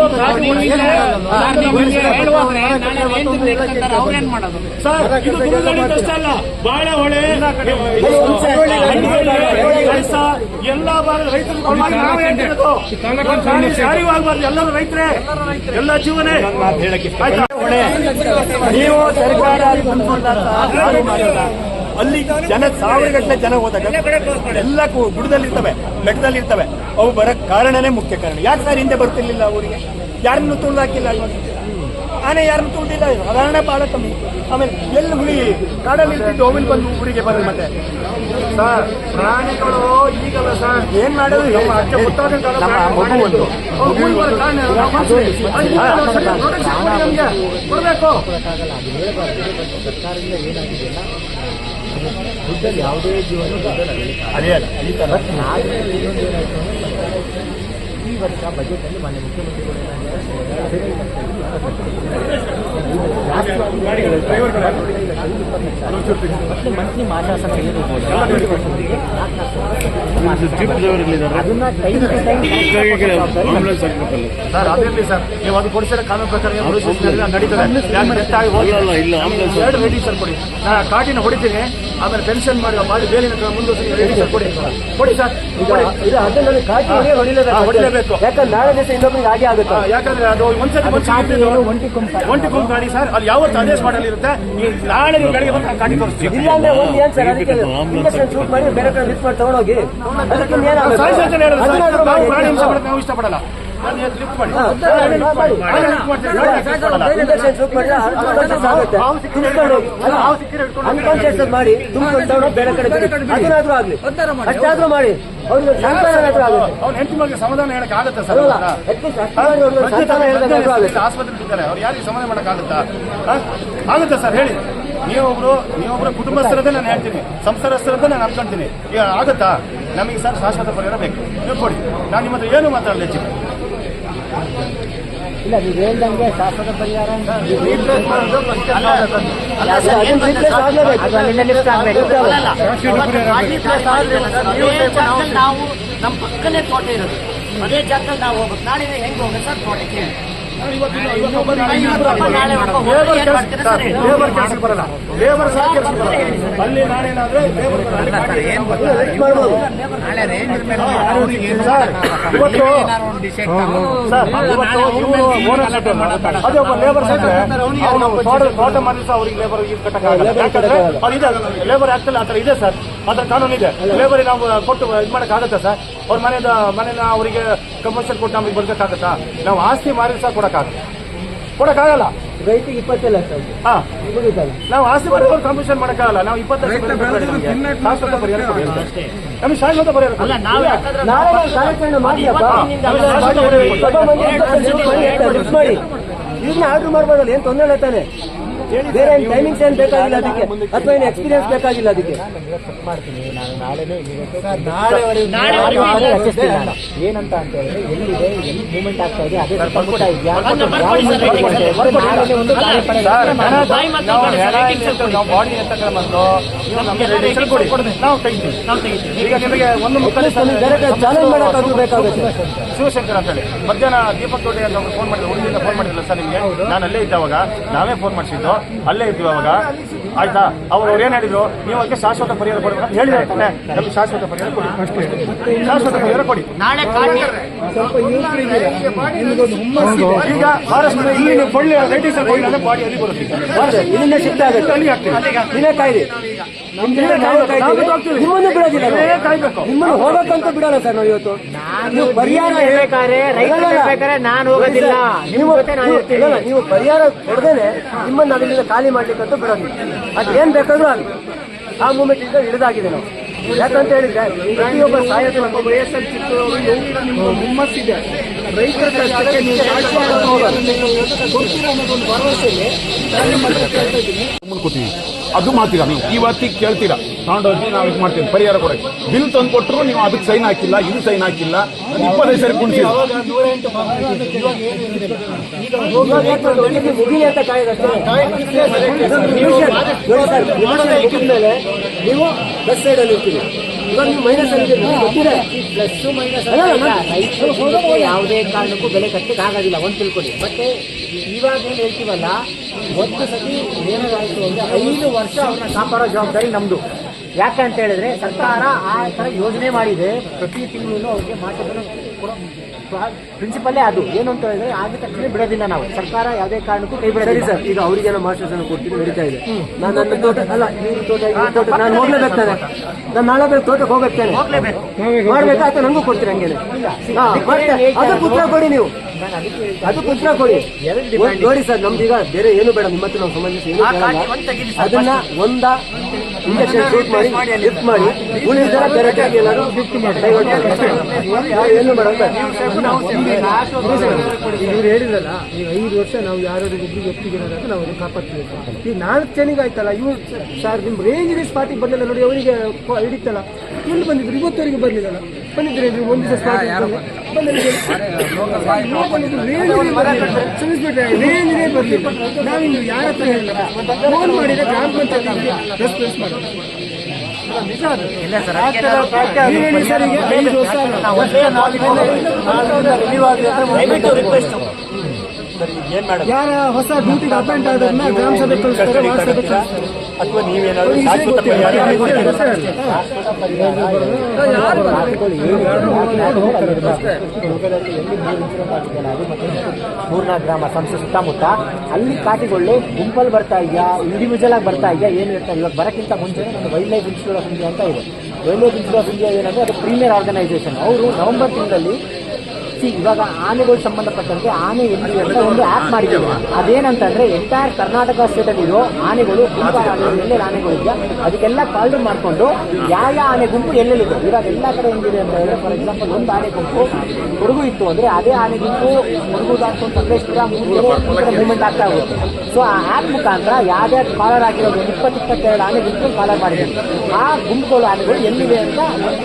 ಸರ್ ಇದು ಅಲ್ಲ. ಬಾಳೆ ಹೊಳೆ ಎಲ್ಲ ಭಾಗದ ರೈತರು ನಾವೇ ಹೇಳ್ತಿರೋದು. ಯಾರಿಗೂ ಆಗ್ಬಾರ್ದು ಎಲ್ಲರೂ ರೈತರೇ. ಎಲ್ಲ ಜೀವನೇ. ನೀವು ಸರ್ಕಾರ ಅಲ್ಲಿ ಜನ ಸಾವಿರ ಗಟ್ಟಲೆ ಜನ ಹೋದಾಗ ಎಲ್ಲ ಗುಡದಲ್ಲಿರ್ತವೆ ಗುಡ್ಡದಲ್ಲಿರ್ತವೆ ಬೆಟ್ಟದಲ್ಲಿರ್ತವೆ. ಅವು ಬರಕ್ ಕಾರಣನೇ ಮುಖ್ಯ ಕಾರಣ. ಯಾಕೆ ಸರ್ ಹಿಂದೆ ಬರ್ತಿರ್ಲಿಲ್ಲ ಅವರಿಗೆ? ಯಾರನ್ನು ತುಳಿದಾಕಿಲ್ಲ ಹಾಕಿಲ್ಲ ಆನೆ ಯಾರನ್ನು ತುಳಿದಿಲ್ಲ ಸಾಧಾರಣ ಬಹಳ ಕಮ್ಮಿ. ಆಮೇಲೆ ಎಲ್ಲಿ ಹುಳಿ ಕಾಡಲ್ಲಿ ಇರ್ತಿದ್ದು ಹೋಗಿಲ್ ಬಂದು ಊರಿಗೆ ಬರ್ರಿ ಮತ್ತೆ. ಸರ್ ಪ್ರಾಣಿಗಳು ಈಗಲ್ಲ ಸರ್. ಏನ್ ಮಾಡೋದು ನಮ್ಮ ಮಗು ಒಂದು. ಕೊಡ್ಬೇಕು ಸರ್ಕಾರದಿಂದ ಏನಾಗಿದೆಯಲ್ಲ ದುಡ್ಡಲ್ಲಿ ಯಾವುದೇ ಜೀವನ ಅದೇ ನಾಳೆ ಇನ್ನೊಂದು ಏನಾಯ್ತು ಈ ವರ್ಷ ಬಜೆಟ್ ಅಲ್ಲಿ ಮಾನ್ಯ ಮುಖ್ಯಮಂತ್ರಿಗಳು ಏನಾಗಿದೆ ಮಂತ್ಲಿ ಸರ್ ಅದಿರ್ಲಿ ಸರ್ ನೀವು ಅದು ಕೊಡಿಸಿದ ಕಾನೂನು ಪ್ರಕಾರ ನಡೀತದೆ ಎರಡು ರೆಡಿ ಸರ್ ಕೊಡಿ ನಾನು ಕಾಟಿನ ಹೊಡಿತೀನಿ. ಆಮೇಲೆ ಪೆನ್ಷನ್ ಮಾಡಿ ಮಾಡಿ ಬೇಲಿನ ಮುಂದುವರಿಸಿ ಕೊಡಿ. ಕೊಡಿ ಸರ್ ಅದನ್ನ ಕಾಟಿ ಹೊಡಿಲೇಬೇಕು. ಯಾಕಂದ್ರೆ ನಾಳೆ ದಿವಸ ಇನ್ನೊಬ್ಬರಿಗೆ ಹಾಗೆ ಆಗುತ್ತೆ. ಯಾಕಂದ್ರೆ ಅದು ಒಂದ್ಸತಿ ಒಂಟಿ ಕುಂಪ ಒಂಟಿ ಕುಂಪ ಗಾಡಿ ಸರ್ ಅದು ಯಾವತ್ತು ಆದೇಶ ಮಾಡಲಿರುತ್ತೆ ಈ ನಾಳೆ ನೀವು ಗಾಡಿಗೆ ಬಂದು ಕಾಟಿ ತೋರಿಸ್ತೀವಿ ಇಲ್ಲ ಅಂದ್ರೆ ಒಂದು ಏನ್ ಸರ್ ಅದಕ್ಕೆ ಶೂಟ್ ಮಾಡಿ ಬೇರೆ ಕಡೆ ಮಿಸ್ ಮಾಡಿ. ತಗೊಂಡೋಗಿ ಅದಕ್ಕೆ ಮಾಡೋದು ನಾವು ಇಷ್ಟಪಡಲ್ಲ. ಅನ್ಕಾನ್ಶಿಯಸ್ ಮಾಡಿ ತುಂಬಿಕೊಂಡು ಬೇರೆ ಕಡೆ ಬಿಡಿ ಅದನ್ನಾದ್ರೂ ಆಗ್ಲಿ ಅಷ್ಟಾದ್ರೂ ಮಾಡಿ ಅವ್ರಿಗೆ ಸಂತಾನ ಆದ್ರೂ ಆಗುತ್ತೆ. ಅವ್ನ ಹೆಂಡತಿ ಮಗಳಿಗೆ ಸಮಾಧಾನ ಹೇಳಕ್ ಆಗುತ್ತೆ ಸರ್ ಆಸ್ಪತ್ರೆ ಇದ್ದಾರೆ ಅವ್ರು ಯಾರಿಗೆ ಸಮಾಧಾನ ಮಾಡಕ್ ಆಗುತ್ತಾ ಆಗುತ್ತೆ ಸರ್ ಹೇಳಿ ನೀವೊಬ್ರು ನೀವೊಬ್ರು ಕುಟುಂಬಸ್ಥರದ್ದೇ ನಾನು ಹೇಳ್ತೀನಿ ಸಂಸಾರಸ್ಥರದ್ದೇ ನಾನು ಅನ್ಕೊಂತೀನಿ ಈಗ ಆಗುತ್ತಾ ನಮಗೆ ಸರ್ ಶಾಶ್ವತ ಪರಿಹಾರ ಬೇಕು ನೀವು ಕೊಡಿ ನಾನು ನಿಮ್ಮ ಹತ್ರ ಏನು ಮಾತಾಡಲಿ ಇಲ್ಲ ನೀವು ಹೇಳ್ದಂಗೆ ಶಾಸನ ಪರಿಹಾರ. ನಾವು ನಮ್ಮ ಪಕ್ಕನೇ ತೋಟ ಇರೋದು. ಅದೇ ಜಾಗದಲ್ಲಿ ನಾವು ಹೋಗ್ಬೇಕು. ನಾಳೆ ಹೆಂಗ್ ಹೋಗ್ಬೇಕು? ಸರ್ ತೋಟಕ್ಕೆ. ಒಬ್ಬ ಲೇಬರ್ ಕೆಲಸಕ್ಕೆ ಬರಲ್ಲ ಲೇಬರ್ ಕೆಲಸಕ್ಕೆ ಬರಲ್ಲ ಅಲ್ಲಿ ನಾನೇನಾದ್ರೆ ಲೇಬರ್ ಸರ್ ಸರ್, ಅದೇ ಒಬ್ಬ ಲೇಬರ್ ಸರ್ ಅವನು ತೋಟ ತೋಟ ಮಾಡಿ ಸಹ ಅವ್ರಿಗೆ ಲೇಬರ್ ಇದು ಕಟ್ಟಕ್ಕಾಗಲ್ಲ ಯಾಕಂದ್ರೆ ಇದೆ ಲೇಬರ್ ಆಕ್ಟಲ್ಲಿ ಆ ಥರ ಇದೆ ಸರ್. ಆ ಕಾನೂನು ಇದೆ. ಲೇಬರ್ ನಾವು ಕೊಟ್ಟು ಇದು ಮಾಡೋಕ್ಕಾಗತ್ತಾ ಸರ್? ಅವ್ರ ಮನೆದ ಮನೇನ ಅವರಿಗೆ ಕಮರ್ಷಿಯಲ್ ಕೊಟ್ಟು ನಮಗೆ ಬರ್ಬೇಕಾಗತ್ತಾ? ನಾವು ಆಸ್ತಿ ಮಾರಿ ಸಹ ಕೊಡೋಕ್ಕಾಗಲ್ಲ. ಕೊಡಕ್ಕಾಗಲ್ಲ. ರೈತಿಗೆ ಇಪ್ಪತ್ತೇ ಲಕ್ಷ ನಾವು ಆಸ್ತಿ ಮಾಡಿದವ್ರು ಕಮಿಷನ್ ಮಾಡಕ್ಕಾಗಲ್ಲ. ನಾವು ಇಪ್ಪತ್ತೈದು ಶಾಶ್ವತ ಪರಿಹಾರ. ನಮಗೆ ಶಾಶ್ವತ ಪರಿಹಾರ ಮಾಡಿ ಆರ್ಡರ್ ಮಾಡ್ಬೋದಲ್ಲ ಏನ್ ತೊಂದರೆ ಇಲ್ಲ ತಾನೆ? ಬೇರೆ ಏನು ಟೈಮಿಂಗ್ಸ್ ಏನು ಬೇಕಾಗಿಲ್ಲ ಅದಕ್ಕೆ? ಅಥವಾ ಏನು ಎಕ್ಸ್ಪೀರಿಯನ್ಸ್ ಬೇಕಾಗಿಲ್ಲ ಅದಕ್ಕೆ? ಏನಂತ ಅಂತ ಹೇಳಿದ್ರೆ ಎಲ್ಲಿದೆ ಎಲ್ಲಿ ಮೂವ್ಮೆಂಟ್ ಆಗ್ತಾ ಇದೆ ಅದೇ ಸಂಪುಟ ಇದೆಯಾ? ನಾವು ಬಾಡಿ ನೀವು ತೆಗಿತೀವಿ ಈಗ ನಿಮಗೆ ಒಂದು ಶಿವಶಂಕರ್ ಅಂತ ಹೇಳಿ. ಮಧ್ಯಾಹ್ನ ದೀಪಕ್ ದೊಡ್ಡಿ ಅಂತ ಫೋನ್ ಮಾಡಿದ್ರು ಹುಡುಗಿಯಿಂದ ಫೋನ್ ಮಾಡಿದ್ರಲ್ಲ ಸರ್ ನಿಮಗೆ. ನಾನು ಅಲ್ಲೇ ಇದ್ದಾವಾಗ ನಾವೇ ಫೋನ್ ಮಾಡಿಸಿದ್ದು. ಅಲ್ಲೇ ಇದ್ವಿ ಅವಾಗ. ಆಯ್ತಾ? ಅವ್ರು ಅವ್ರು ಏನ್ ಹೇಳಿದ್ರು? ನೀವು ಅದಕ್ಕೆ ಶಾಶ್ವತ ಪರಿಹಾರ ಕೊಡಿ ಅಂತ ಹೇಳಿದ್ರೆ ತಾನೆ ನಮಗೆ ಶಾಶ್ವತ ಪರಿಹಾರ ಕೊಡಿ. ಶಾಶ್ವತ ಪರಿಹಾರ ಕೊಡಿ. ನಾಳೆ ಈಗ ಫಾರೆಸ್ಟ್ ಇಲ್ಲಿ ನೀವು ಕೊಳ್ಳಿ ರೈಟಿಂಗ್ ಸರ್. ಬಾಡಿ ಅಲ್ಲಿ ಬರುತ್ತೆ. ಬರುತ್ತೆ. ಇಲ್ಲಿಂದ ಶಿಫ್ಟ್ ಆಗುತ್ತೆ ಅಲ್ಲಿ ಆಗ್ತದೆ ಇಲ್ಲೇ ಕಾಯ್ತೀವಿ. ನಿಮ್ಮನ್ನು ಬಿಡೋದಿಲ್ಲ ನಿಮ್ಮನ್ನು ಹೋಗಕ್ಕಂತ ಬಿಡಲ್ಲ ಸರ್ ನಾವು ಇವತ್ತು. ನೀವು ಪರಿಹಾರ ಹೇಳ್ಬೇಕಾದ್ರೆ ರೈತರ. ನಾನು ಹೋಗೋದಿಲ್ಲ. ನಿಮ್ಮ ನೀವು ಜೊತೆ ನಾನು ನೀವು- ನೀವು ಪರಿಹಾರ ಕೊಡದೇನೆ ನಿಮ್ಮನ್ನು ಅದರಿಂದ ಖಾಲಿ ಮಾಡ್ಲಿಕ್ಕಂತ ಬಿಡೋದಿಲ್ಲ. ಅದು ಏನ್ ಬೇಕಾದ್ರೂ ಅಲ್ಲಿ ಆ ಮೂಮೆಂಟ್ ಇಂದ ಹಿಡಿದಾಗಿದೆ ನಾವು. ಯಾಕಂತ ಹೇಳಿದ್ರೆ ಪ್ರತಿಯೊಬ್ಬ ಸಾಯಕ ಹುಮ್ಮಸ್ಸಿದೆ. ರೈತರ ಕಷ್ಟಕ್ಕೆ ನೀವು ಶಾಶ್ವತ ಅದು ಮಾಡ್ತೀರ ನೀವು. ಇವತ್ತಿಗೆ ಕೇಳ್ತೀರಾ? ತಗೊಂಡೋಗಿ ನಾವು ಇದು ಮಾಡ್ತೀವಿ. ಪರಿಹಾರ ಕೊಡಕ್ಕೆ ಬಿಲ್ ತಂದು ಕೊಟ್ಟರು ನೀವು ಅದಕ್ಕೆ ಸೈನ್ ಹಾಕಿಲ್ಲ ಇದು ಸೈನ್ ಹಾಕಿಲ್ಲ. ಇಪ್ಪತ್ತೈದು ಸರಿ ಕುಣಿಸಿ ನೀವು ಪ್ಲಸ್ ಸೈಡ್ ಅಲ್ಲಿ ಇರ್ತೀರಿ. ಇವಾಗ ನೀವು ಮೈನಸ್ ಅಲ್ಲಿ ಇದ್ದೀರಿ, ಗೊತ್ತಿದೆ ಪ್ಲಸ್ ಮೈನಸ್ ಯಾವುದೇ ಕಾರಣಕ್ಕೂ ಬೆಲೆ ಕಟ್ಟಕ್ಕೆ ಆಗೋದಿಲ್ಲ ಒಂದು ತಿಳ್ಕೊಳ್ಳಿ. ಮತ್ತೆ ಇವಾಗ ಏನು ಹೇಳ್ತೀವಲ್ಲ ಒಂದು ಸತಿ ಏನಾಗಾಯ್ತು ಅಂದ್ರೆ ಐದು ವರ್ಷ ಅವ್ರನ್ನ ಕಾಪಾಡೋ ಜವಾಬ್ದಾರಿ ನಮ್ದು. ಯಾಕೆ ಅಂತ ಹೇಳಿದ್ರೆ ಸರ್ಕಾರ ಆ ತರ ಯೋಜನೆ ಮಾಡಿದೆ ಪ್ರತಿ ತಿಂಗಳು ಅವ್ರಿಗೆ ಮಾತಾಡಲು ಪ್ರಿನ್ಸಿಪಲ್ಲೇ ಅದು. ಏನು ಅಂತ ಹೇಳಿದ್ರೆ ಆದ ತಕ್ಷಣ ಬಿಡೋದಿಲ್ಲ ನಾವು. ಸರ್ಕಾರ ಯಾವುದೇ ಕಾರಣಕ್ಕೂ ಕೈ ಬಿಡೋದಿಲ್ಲ. ಸರ್ ಈಗ ಅವರಿಗೆ ಮಾಸ್ಟರ್ಸ್ ಅನ್ನು ಕೊಡ್ತೀನಿ ನಡೀತಾ ಇದೆ. ನಾನು ನನ್ನ ತೋಟ ಅಲ್ಲ ತೋಟ ತೋಟ ನಾನು ಹೋಗ್ಲೇಬೇಕು ತಾನೆ. ನಾನು ನಾಳೆ ಬೇಕು ತೋಟಕ್ಕೆ ಹೋಗ್ಬೇಕು ಮಾಡ್ಬೇಕಾ ಅಥವಾ ನಂಗೂ ಕೊಡ್ತೀರಿ ಹಂಗೇನೆ? ಹಾ, ಪುತ್ರ ಅದಕ್ಕೆ ಉತ್ತರ ಕೊಡಿ ನೀವು. ಅದು ಉತ್ತರ ಕೊಡಿ. ನೋಡಿ ಸರ್ ನಮ್ದೀಗ ಬೇರೆ ಏನು ಬೇಡ ನಿಮ್ಮ ಹತ್ರ ನಾವು ಸಂಬಂಧಿಸಿ ಅದನ್ನ ಒಂದ ಇಂಜೆಕ್ಷನ್ ಶೂಟ್ ಮಾಡಿ ಲಿಫ್ಟ್ ಮಾಡಿ ಉಳಿದ ಕರೆಕ್ಟ್ ಆಗಿ ಎಲ್ಲರೂ. ಏನು ಮಾಡಲ್ಲ ಇವ್ರು ಹೇಳಿದ್ರಲ್ಲ ಈಗ ಐದು ವರ್ಷ ನಾವು ಯಾರಾದ್ರೂ ಒಬ್ರಿಗೆ ಒಪ್ಪಿಗೆ ಅಂತ ನಾವು ಅದನ್ನ ಕಾಪಾಡ್ತೀವಿ ಈ ನಾಲ್ಕು ಜನಿಗೆ ಆಯ್ತಲ್ಲ, ಇವ್ರು ಸರ್ ನಿಮ್ಮ ರೇಂಜ್ ಸ್ಪಾಟಿಗೆ ಬಂದಿಲ್ಲ ನೋಡಿ, ಅವರಿಗೆ ಹಿಡಿತಲ್ಲ. ಎಲ್ಲಿ ಬಂದಿದ್ರು ಇವತ್ತವರೆಗೆ ಬರ್ಲಿಲ್ಲಲ್ಲ ಬಂದಿದ್ರೆ ಒಂದು ದಿವಸ ರೇಂಜ್ನೇ ಬರಲಿಲ್ಲ ನಾವಿನ್ನು ಯಾರ ಹತ್ರ ಹೇಳಿಲ್ಲ? ಫೋನ್ ಮಾಡಿದ್ರೆ ಗ್ರಾಮ ಪಂಚಾಯತ್ ರೆಸ್ಪಾನ್ಸ್ ಮಾಡೋದು? ಯಾರ ಹೊಸ ಡ್ಯೂಟಿಗೆ ಅಪಾಯಿಂಟ್ ಆದ್ರನ್ನ ಗ್ರಾಮ ಸಭೆ ಕಳಿಸ್ತಾರೆ ವಾರ್ಡ್ ಸಭೆ ಕಳಿಸ್ತಾರೆ. ಅಥವಾ ನೀವೇನಾದ್ರೂ ಶಾಶ್ವತ. ಪರಿಹಾರ? ಮೂರ್ನಾಲ್ಕು ಗ್ರಾಮ ಸಂಸ್ಥೆ ಸುತ್ತಮುತ್ತ ಅಲ್ಲಿ ಕಾಟಿಗಳು ಗುಂಪಲ್ಲಿ ಬರ್ತಾ ಇದೆಯಾ? ಇಂಡಿವಿಜುವಲ್ ಆಗಿ ಬರ್ತಾ ಇದೆಯಾ? ಏನು ಇರ್ತಾ ಇವಾಗ ಬರೋಕ್ಕಿಂತ ಮುಂಚೆ ನಮ್ಮ wild life institute of India ಅಂತ ಇದೆ. Wild life institute of India ಏನಂದ್ರೆ ಅದು ಪ್ರೀಮಿಯರ್ ಆರ್ಗನೈಸೇಷನ್ ಅವರು ನವೆಂಬರ್ ತಿಂಗಳಲ್ಲಿ ಇವಾಗ ಆನೆಗಳು ಸಂಬಂಧಪಟ್ಟಂತೆ ಆನೆ ಎಲ್ಲಿ ಅಂತ ಒಂದು ಆ್ಯಪ್ ಮಾಡಿದ್ದೇವೆ ಅದೇನಂತಂದ್ರೆ ಎಂಟೈರ್ ಕರ್ನಾಟಕ ಸ್ಟೇಟ್ ಆನೆಗಳು ಇರೋ ಆನೆಗಳು ಎಲ್ಲೆಲ್ಲಿ ಆನೆಗಳು ಆನೆಗಳಿದೆ ಅದಕ್ಕೆಲ್ಲ ಕಾಲ್ಡು ಮಾಡಿಕೊಂಡು ಯಾವ ಯಾವ ಆನೆ ಗುಂಪು ಎಲ್ಲೆಲ್ಲಿದೆ ಇವಾಗ ಎಲ್ಲ ಕಡೆ ಹೆಂಗಿದೆ ಅಂತ ಹೇಳಿದ್ರೆ ಫಾರ್ ಎಕ್ಸಾಂಪಲ್ ಒಂದು ಆನೆ ಗುಂಪು ಹುಡುಗು ಇತ್ತು ಅಂದ್ರೆ ಅದೇ ಆನೆ ಗುಂಪು ಕೊಡಗು ದಾಟ್ಕೊಂಡು ಮೂವ್ಮೆಂಟ್ ಆಗ್ತಾ ಹೋಗುತ್ತೆ. ಸೊ ಆ ಆ್ಯಪ್ ಮುಖಾಂತರ ಯಾವ್ದೇ ಕಾಲರ್ ಆಗಿರೋದು, ಇಪ್ಪತ್ತು ಇಪ್ಪತ್ತೆರಡು ಆನೆ ಗುಂಪು ಕಾಲರ್ ಮಾಡಿದೆ ಆ ಗುಂಪುಗಳು, ಆನೆಗಳು ಎಲ್ಲಿವೆ ಅಂತ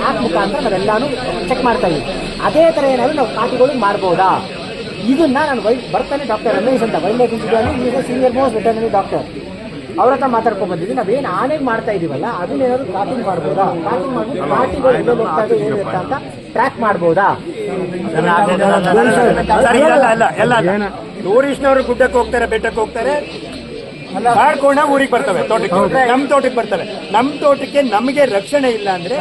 ಆ್ಯಪ್ ಮುಖಾಂತರ ನಾವೆಲ್ಲಾನು ಚೆಕ್ ಮಾಡ್ತಾ ಇದ್ದೀವಿ. ಅದೇ ಥರ ಏನಾದ್ರು ನಾವು ಕಾಟಿಗಳು ಮಾಡ್ಬೋದಾ ಇದನ್ನ ನಾನು ವೈ ಬರ್ತಾನೆ ಡಾಕ್ಟರ್ ರಮೇಶ್ ಅಂತ ವೈಲ್ಡ್ ಲೈಫ್ ಇನ್ಸ್ಟಿಟ್ಯೂಟ್ ಈಗ ಸೀನಿಯರ್ ಮೋಸ್ಟ್ ವೆಟರ್ನರಿ ಡಾಕ್ಟರ್ ಅವ್ರ ಹತ್ರ ಮಾತಾಡ್ಕೊಂಡು ಬಂದಿದ್ವಿ ನಾವೇನು ಆನೆಗೆ ಮಾಡ್ತಾ ಇದೀವಲ್ಲ ಅದನ್ನೇನಾದ್ರು ಕಾಟಿಂಗ್ ಮಾಡ್ಬೋದಾ ಕಾಟಿಂಗ್ ಮಾಡಿ ಪಾರ್ಟಿಗಳು ಎಲ್ಲೆಲ್ಲಿ ಹೋಗ್ತಾ ಇದೆ ಏನು ಇರ್ತಾ ಅಂತ ಟ್ರ್ಯಾಕ್ ಮಾಡ್ಬೋದಾ ಟೂರಿಸ್ಟ್ನವರು ಗುಡ್ಡಕ್ಕೆ ಹೋಗ್ತಾರೆ ಬೆಟ್ಟಕ್ಕೆ ಹೋಗ್ತಾರೆ ಕಾಡ್ಕೊಂಡ ಊರಿಗೆ ಬರ್ತವೆ ತೋಟಕ್ಕೆ. ನಮ್ ತೋಟಕ್ಕೆ ಬರ್ತವೆ. ನಮ್ ತೋಟಕ್ಕೆ ನಮಗೆ ರಕ್ಷಣೆ ಇಲ್ಲ ಅಂದ್ರೆ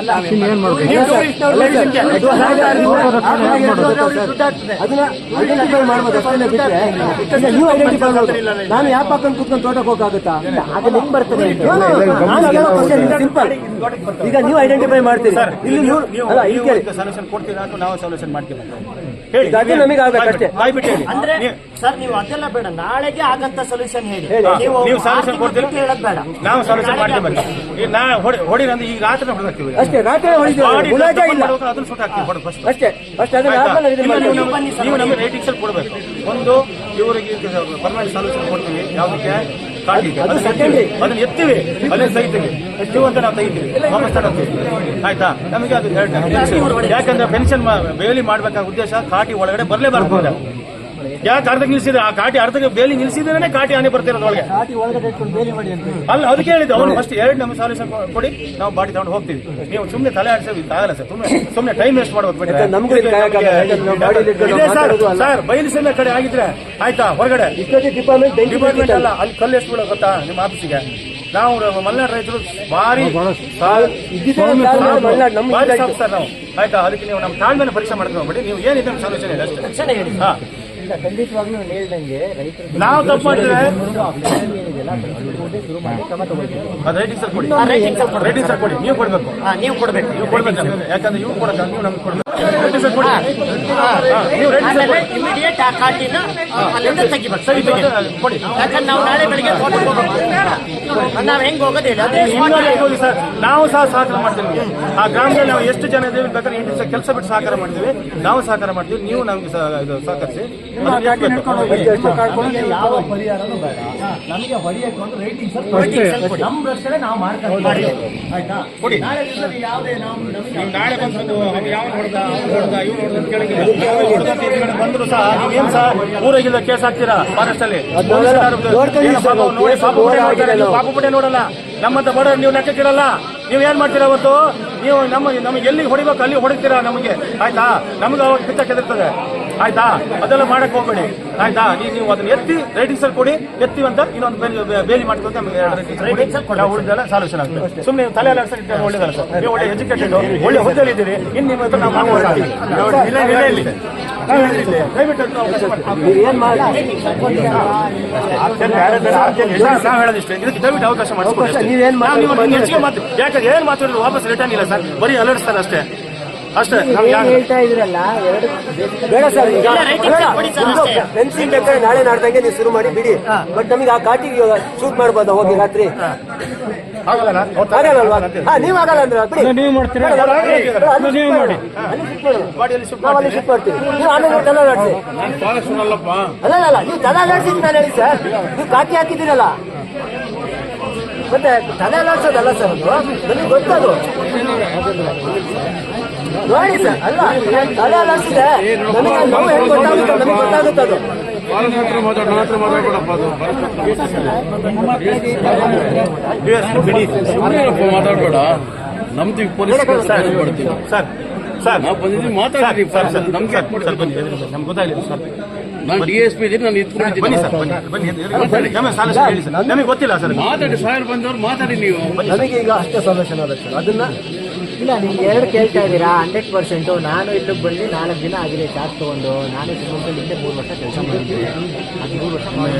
ನಾನು ಯಾವ ಹಾಕೊಂಡು ಕೂತ್ಕೊಂಡು ತೋಟಕ್ಕೆ ಹೋಗಾಗುತ್ತಾ ಅದು ನಿಮ್ ಬರ್ತದೆ ಈಗ ನೀವು ಐಡೆಂಟಿಫೈ ಮಾಡ್ತೀರಿ. ಸೊಲ್ಯೂಷನ್ ಕೊಡ್ತೀರಾ ಅಥವಾ ನಾವು ಸೊಲ್ಯೂಷನ್ ಮಾಡ್ತೀವಿ ನಮಗೆ ಆಗ್ಬೇಕಷ್ಟೇ ಅಂದ್ರೆ ಸರ್ ನೀವು ಅದೆಲ್ಲ ಬೇಡ. ನಾಳೆಗೆ ಆಗಂತ ಸೊಲ್ಯೂಷನ್ ಹೇಳಿ. ಹೇಳಿ. ನೀವು ನೀವು solution ಕೊಡ್ತೀರಿ? ನಾವು ಸೊಲ್ಯೂಷನ್ ಮಾಡ್ತೀವಿ ಬನ್ನಿ. ಈಗ ನಾ ಹೊಡಿ ಅಂದ್ರೆ ಈಗ ರಾತ್ರಿ ಹೊಡೆದಾಕ್ತೀವಿ ಅಷ್ಟೇ ರಾತ್ರಿ ಹೊಡಿತೀವಿ. ಇಲ್ಲ ಅದನ್ನ ಸುಟ್ಟು ಹಾಕ್ತೀವಿ ಹೊಡೆದು ಫಸ್ಟ್ ಅಷ್ಟೇ ಅದನ್ನ ಆದ್ಮೇಲೆ ಇಲ್ಲ, ನೀವು. ನೀವು ನಮಗೆ ರೇಟಿಂಗ್ಸ್ ಅಲ್ಲಿ ಕೊಡಬೇಕು. ಒಂದು ಇವರಿಗೆ ಪರ್ಮನೆಂಟ್ ಸೊಲ್ಯೂಷನ್ ಕೊಡ್ತೀವಿ. ಯಾವುದಕ್ಕೆ? ಅದನ್ನ. ಎತ್ತೀವಿ. ಅಲ್ಲೇ ತೆಗಿತೀವಿ ಎತ್ತೀವಿ ಅಂತ ನಾವು ತೆಗಿತೀವಿ ವಾಪಸ್ ತಗೊಳ್ತೀವಿ ಆಯ್ತಾ? ನಮಗೆ ಅದು ಎರಡು ಯಾಕಂದ್ರೆ ಪೆನ್ಷನ್ ಬೇಲಿ ಮಾಡ್ಬೇಕಾದ ಉದ್ದೇಶ ಕಾಟಿ ಒಳಗಡೆ ಬರಲೇಬಾರ್ದು. ಯಾಕೆ ಅರ್ಧಕ್ಕೆ ನಿಲ್ಸಿದ್ರೆ ಆ ಕಾಟಿ ಅರ್ಧಕ್ಕೆ ಬೇಲಿ ನಿಲ್ಸಿದ್ರೆ ಕಾಟಿ ಆನೆ ಬರ್ತಿರೋದು ಒಳಗೆ. ಕಾಟಿ ಒಳಗಡೆ ಇಟ್ಕೊಂಡು ಬೇಲಿ ಮಾಡಿ ಅಂತ ಅಲ್ಲ ಅದಕ್ಕೆ ಹೇಳಿದ್ದು ಅವನು ಫಸ್ಟ್ ಎರಡು ನಮಗೆ ಸಾಲ್ಯೂಷನ್ ಕೊಡಿ ನಾವು ಬಾಡಿ ತಗೊಂಡು ಹೋಗ್ತೀವಿ. ನೀವು ಸುಮ್ಮನೆ ತಲೆ ಆಡಿಸೋದು ಆಗಲ್ಲ ಸರ್ ಸುಮ್ಮನೆ ಸುಮ್ಮನೆ ಟೈಮ್ ವೇಸ್ಟ್ ಮಾಡ್ಬೇಕು ಬಿಡಿ. ಸರ್ ಬಯಲು ಕಡೆ ಆಗಿದ್ರೆ ಆಯ್ತಾ ಹೊರಗಡೆ? ಡಿಪಾರ್ಟ್ಮೆಂಟ್ ಡಿಪಾರ್ಟ್ಮೆಂಟ್ ಅಲ್ಲ ಅಲ್ಲಿ ಕಲ್ಲು ಎಷ್ಟು ಬಿಡೋ ಗೊತ್ತಾ ನಿಮ್ಮ ಆಫೀಸಿಗೆ? ನಾವು ಮಲೆನಾಡು ರೈತರು ಭಾರಿ ನಮ್ಮ ಸರ್ ನಾವು. ಆಯ್ತಾ ಅದಕ್ಕೆ ನೀವು ನಮ್ಮ ತಾಳ್ಮೆನ ಪರೀಕ್ಷೆ ಮಾಡ್ಕೊಂಡು ಹೋಗ್ಬಿಡಿ ನೀವು ಏನಿದೆ ಸೊಲ್ಯೂಷನ್ ಇದೆ ಅಷ್ಟೇ. ಹೇಳಿ. ಹಾ. ಇಲ್ಲ ಖಂಡಿತವಾಗ್ಲೂ ಹೇಳ್ದಂಗೆ ರೈತರು ನಾವು ತಪ್ಪು ಮಾಡಿದ್ರೆ? ಏನಿದೆಯಲ್ಲ ಶುರು ಮಾಡಿ. ಕ್ರಮ ತಗೊಳ್ತೀವಿ ಅದು ರೇಟಿಂಗ್ ಸರ್ ಕೊಡಿ. ರೇಟಿಂಗ್ ಸರ್ ನೀವು ಕೊಡ್ಬೇಕು. ಹಾ, ನೀವು ಕೊಡ್ಬೇಕು. ನೀವು ಕೊಡ್ಬೇಕು ಯಾಕಂದ್ರೆ ಇವ್ರು ಕೊಡಕ ನೀವು ನಮ್ಗೆ ಕೊಡ್ಬೇಕು. ರೇಟಿಂಗ್ ಸರ್ ಕೊಡಿ. ಹಾ, ನೀವು ರೇಟಿಂಗ್ ಸರ್ ಆಮೇಲೆ ಕೊಡಿ. ಇಮಿಡಿಯೇಟ್ ಆ ಕಾಟಿನ ಅಲ್ಲಿಂದ ತೆಗಿಬೇಕು. ಸರಿ ಕೊಡಿ. ಯಾಕಂದ್ರೆ ನಾವು ನಾಳೆ ಬೆಳಿಗ್ಗೆ ತೋಟಕ್ಕೆ ನಾವ್ ಹೆಂಗ್ ಹೋಗೋದು ಹೇಳಿ ಅದೇ ಇನ್ನೂ ಸರ್ ನಾವು ಸಹ ಸಹಕಾರ ಮಾಡ್ತೀವಿ ಆ ಗ್ರಾಮದಲ್ಲಿ ನಾವು ಎಷ್ಟು ಜನ ಇದ್ದೀವಿ ಬೇಕಾದ್ರೆ ಎಂಟು ಕೆಲಸ ಬಿಟ್ಟು ಸಹಕಾರ ಮಾಡ್ತೀವಿ. ನಾವು ಸಹಕಾರ ಮಾಡ್ತೀವಿ. ನೀವು ನಮ್ಗೆ ಸಹಕರಿಸಿ. ಯಾವ ಪರಿಹಾರನೂ ಬೇಡ. ನಮಗೆ ಹೊಡೆಯಕ್ಕೆ ಒಂದು ರೇಟಿಂಗ್ ಸರ್ ನಮ್ಮ ರಕ್ಷಣೆ ನಾವು ಮಾಡ್ಕೊಂಡು ಆಯ್ತಾ? ಕೊಡಿ. ನಾಳೆ ದಿವಸ ಯಾವುದೇ ನಾವು ನಮಗೆ ನೀವು ನಾಳೆ ಬಂದು ಯಾವ ಹೊಡೆದ ಹೊಡೆದ ಇವ್ನು ಹೊಡೆದ ಅಂತ ಕೇಳಿದ್ರೆ ಹೊಡೆದ ಅಂತ ಎದುರುಗಡೆ ಬಂದ್ರು ಸಹ ನೀವೇನು ಸಹ ಊರಾಗಿಲ್ಲ ಕೇಸ್ ಹಾಕ್ತೀರಾ? ಫಾರೆಸ್ಟ್ ಅಲ್ಲಿ ನೋಡಲ್ಲ. ನಮ್ಮಂತ ಬಡ ನೀವು ಲೆಕ್ಕಕ್ಕಿರಲ್ಲ ನೀವು ಏನ್ ಮಾಡ್ತೀರಾ ಅವತ್ತು? ನೀವು ನಮ್ಮ ನಮಗೆ ಎಲ್ಲಿಗೆ ಹೊಡಿಬೇಕು ಅಲ್ಲಿ ಹೊಡಿತೀರಾ ನಮಗೆ? ಆಯ್ತಾ? ನಮ್ಗೆ ಅವಾಗ ಪಿತ್ತ ಕೆದರ್ತದೆ. ಆಯ್ತಾ? ಅದೆಲ್ಲ ಮಾಡಕ್ ಹೋಗ್ಬೇಡಿ. ಆಯ್ತಾ? ನೀವು ನೀವು ಅದನ್ನ ಎತ್ತಿ ರೈಟಿಂಗ್ಸ್ ಅಲ್ಲಿ ಕೊಡಿ. ಎತ್ತಿ ಅಂತ ಇನ್ನೊಂದು ಬೇಲಿ- ಮಾಡ್ಕೊಂತ ಉಳಿದೆಲ್ಲ ಸಾಲ್ಯೂಷನ್ ಆಗ್ತದೆ. ಸುಮ್ಮನೆ ತಲೆ ಎಲ್ಲ ಅಡ್ಸಕ್ಕೆ ಒಳ್ಳೇದಲ್ಲ ಸರ್ ನೀವು ಒಳ್ಳೆ ಎಜುಕೇಟೆಡ್ ಒಳ್ಳೆ ಹುದ್ದೆಯಲ್ಲಿ ಇದ್ದೀರಿ. ಇನ್ನು ನಿಮ್ಮ ಹತ್ರ ನಾವು. ದಯವಿಟ್ಟು ಅವಕಾಶ ಮಾಡಿಸ್ಕೊಡಿ ಯಾಕಂದ್ರೆ ಏನ್ ಮಾತಾಡಿದ್ರು ವಾಪಸ್ ರಿಟರ್ನ್ ಇಲ್ಲ ಸರ್ ಬರೀ ಅಲರ್ಟ್ಸ್ತಾರೆ ಅಷ್ಟೇ. ಅಷ್ಟೇ ಹೇಳ್ತಾ ಇದ್ರಲ್ಲ ಎರಡು ಬೇಡ ಸರ್ ಈಗ. ಫೆನ್ಸಿಂಗ್ ಬೇಕಾದ್ರೆ ನಾಳೆ ನಾಡ್ದಂಗೆ ನೀವು ಶುರು ಮಾಡಿ ಬಿಡಿ. ಬಟ್ ನಮಗೆ ಆ ಕಾಟಿಗೆ ಶೂಟ್ ಮಾಡ್ಬೋದಾ ಹೋಗಿ ರಾತ್ರಿ? ಆಗಲ್ಲ ಆಗಲ್ಲಲ್ವಾ ಹಾ ನೀವು ಆಗಲ್ಲ ಅಂದ್ರೆ ಬಿಡಿ. ನೀವು ಮಾಡ್ತೀರಾ? ಅಲ್ಲಿ. ಅಲ್ಲಿ ಅಲ್ಲಿ ಶಿಫ್ಟ್ ಮಾಡ್ತೀವಿ. ನೀವು ಆಮೇಲೆ ಆಡಿಸಿ. ಅಲ್ಲ ಅಲ್ಲ, ಅಲ್ಲ ನೀವು ತಲೆ ಆಡಿಸಿದ್ ನಾನು ಹೇಳಿ ಸರ್. ನೀವು ಕಾಕಿ ಹಾಕಿದ್ದೀರಲ್ಲ. ಮತ್ತೆ ತಲೆ ಆಡಿಸೋದಲ್ಲ ಸರ್ ಅದು? ನನಗೆ ಗೊತ್ತದು. ನೋಡಿ ಸರ್, ಅಲ್ಲ ಅಲ್ಲ ನಮಗೆ ನೋವು ಗೊತ್ತಾಗುತ್ತೆ ಗೊತ್ತಾಗುತ್ತೆ ಅದು ಮಾತಾಡ್ಬೇಡ ನಮ್ದು ಪೊಲೀಸ್ ಸರ್ ಸರ್ ನಾವು ಮಾತಾಡ್ತೀವಿ ಸರ್ ಸರ್ ನಮ್ಗೆ ಸರ್ ಸರ್ ನಾನು ಡಿ ಎಸ್ ಪಿ ಇದ್ದೀನಿ ನಾನು ಬನ್ನಿ ಸರ್ ಬನ್ನಿ ಹೇಳಿ ಸರ್ ನಮಗೆ ಗೊತ್ತಿಲ್ಲ ಸರ್ ಮಾತಾಡಿ ಸಾಯರ್ ಬಂದವ್ರು ಮಾತಾಡಿ ನೀವು ನನಗೆ ಈಗ ಅಷ್ಟೇ ಸೊಲ್ಯೂಷನ್ ಸರ್. ಅದನ್ನ ಇಲ್ಲ ನೀವು ಎರಡು ಕೇಳ್ತಾ ಇದ್ದೀರಾ? Hundred percent. ನಾನು ಇಲ್ಲಿಗೆ ಬಂದು ನಾಲ್ಕು ದಿನ ಆಗಿದೆ ಚಾರ್ಜ್ ತೊಗೊಂಡು. ನಾನು ಶಿವಮೊಗ್ಗದಲ್ಲಿ ಹಿಂದೆ ಮೂರು ವರ್ಷ ಕೆಲಸ ಮಾಡಿದ್ದೀನಿ ಅದು ಮೂರು ವರ್ಷ ಮಾಡಿ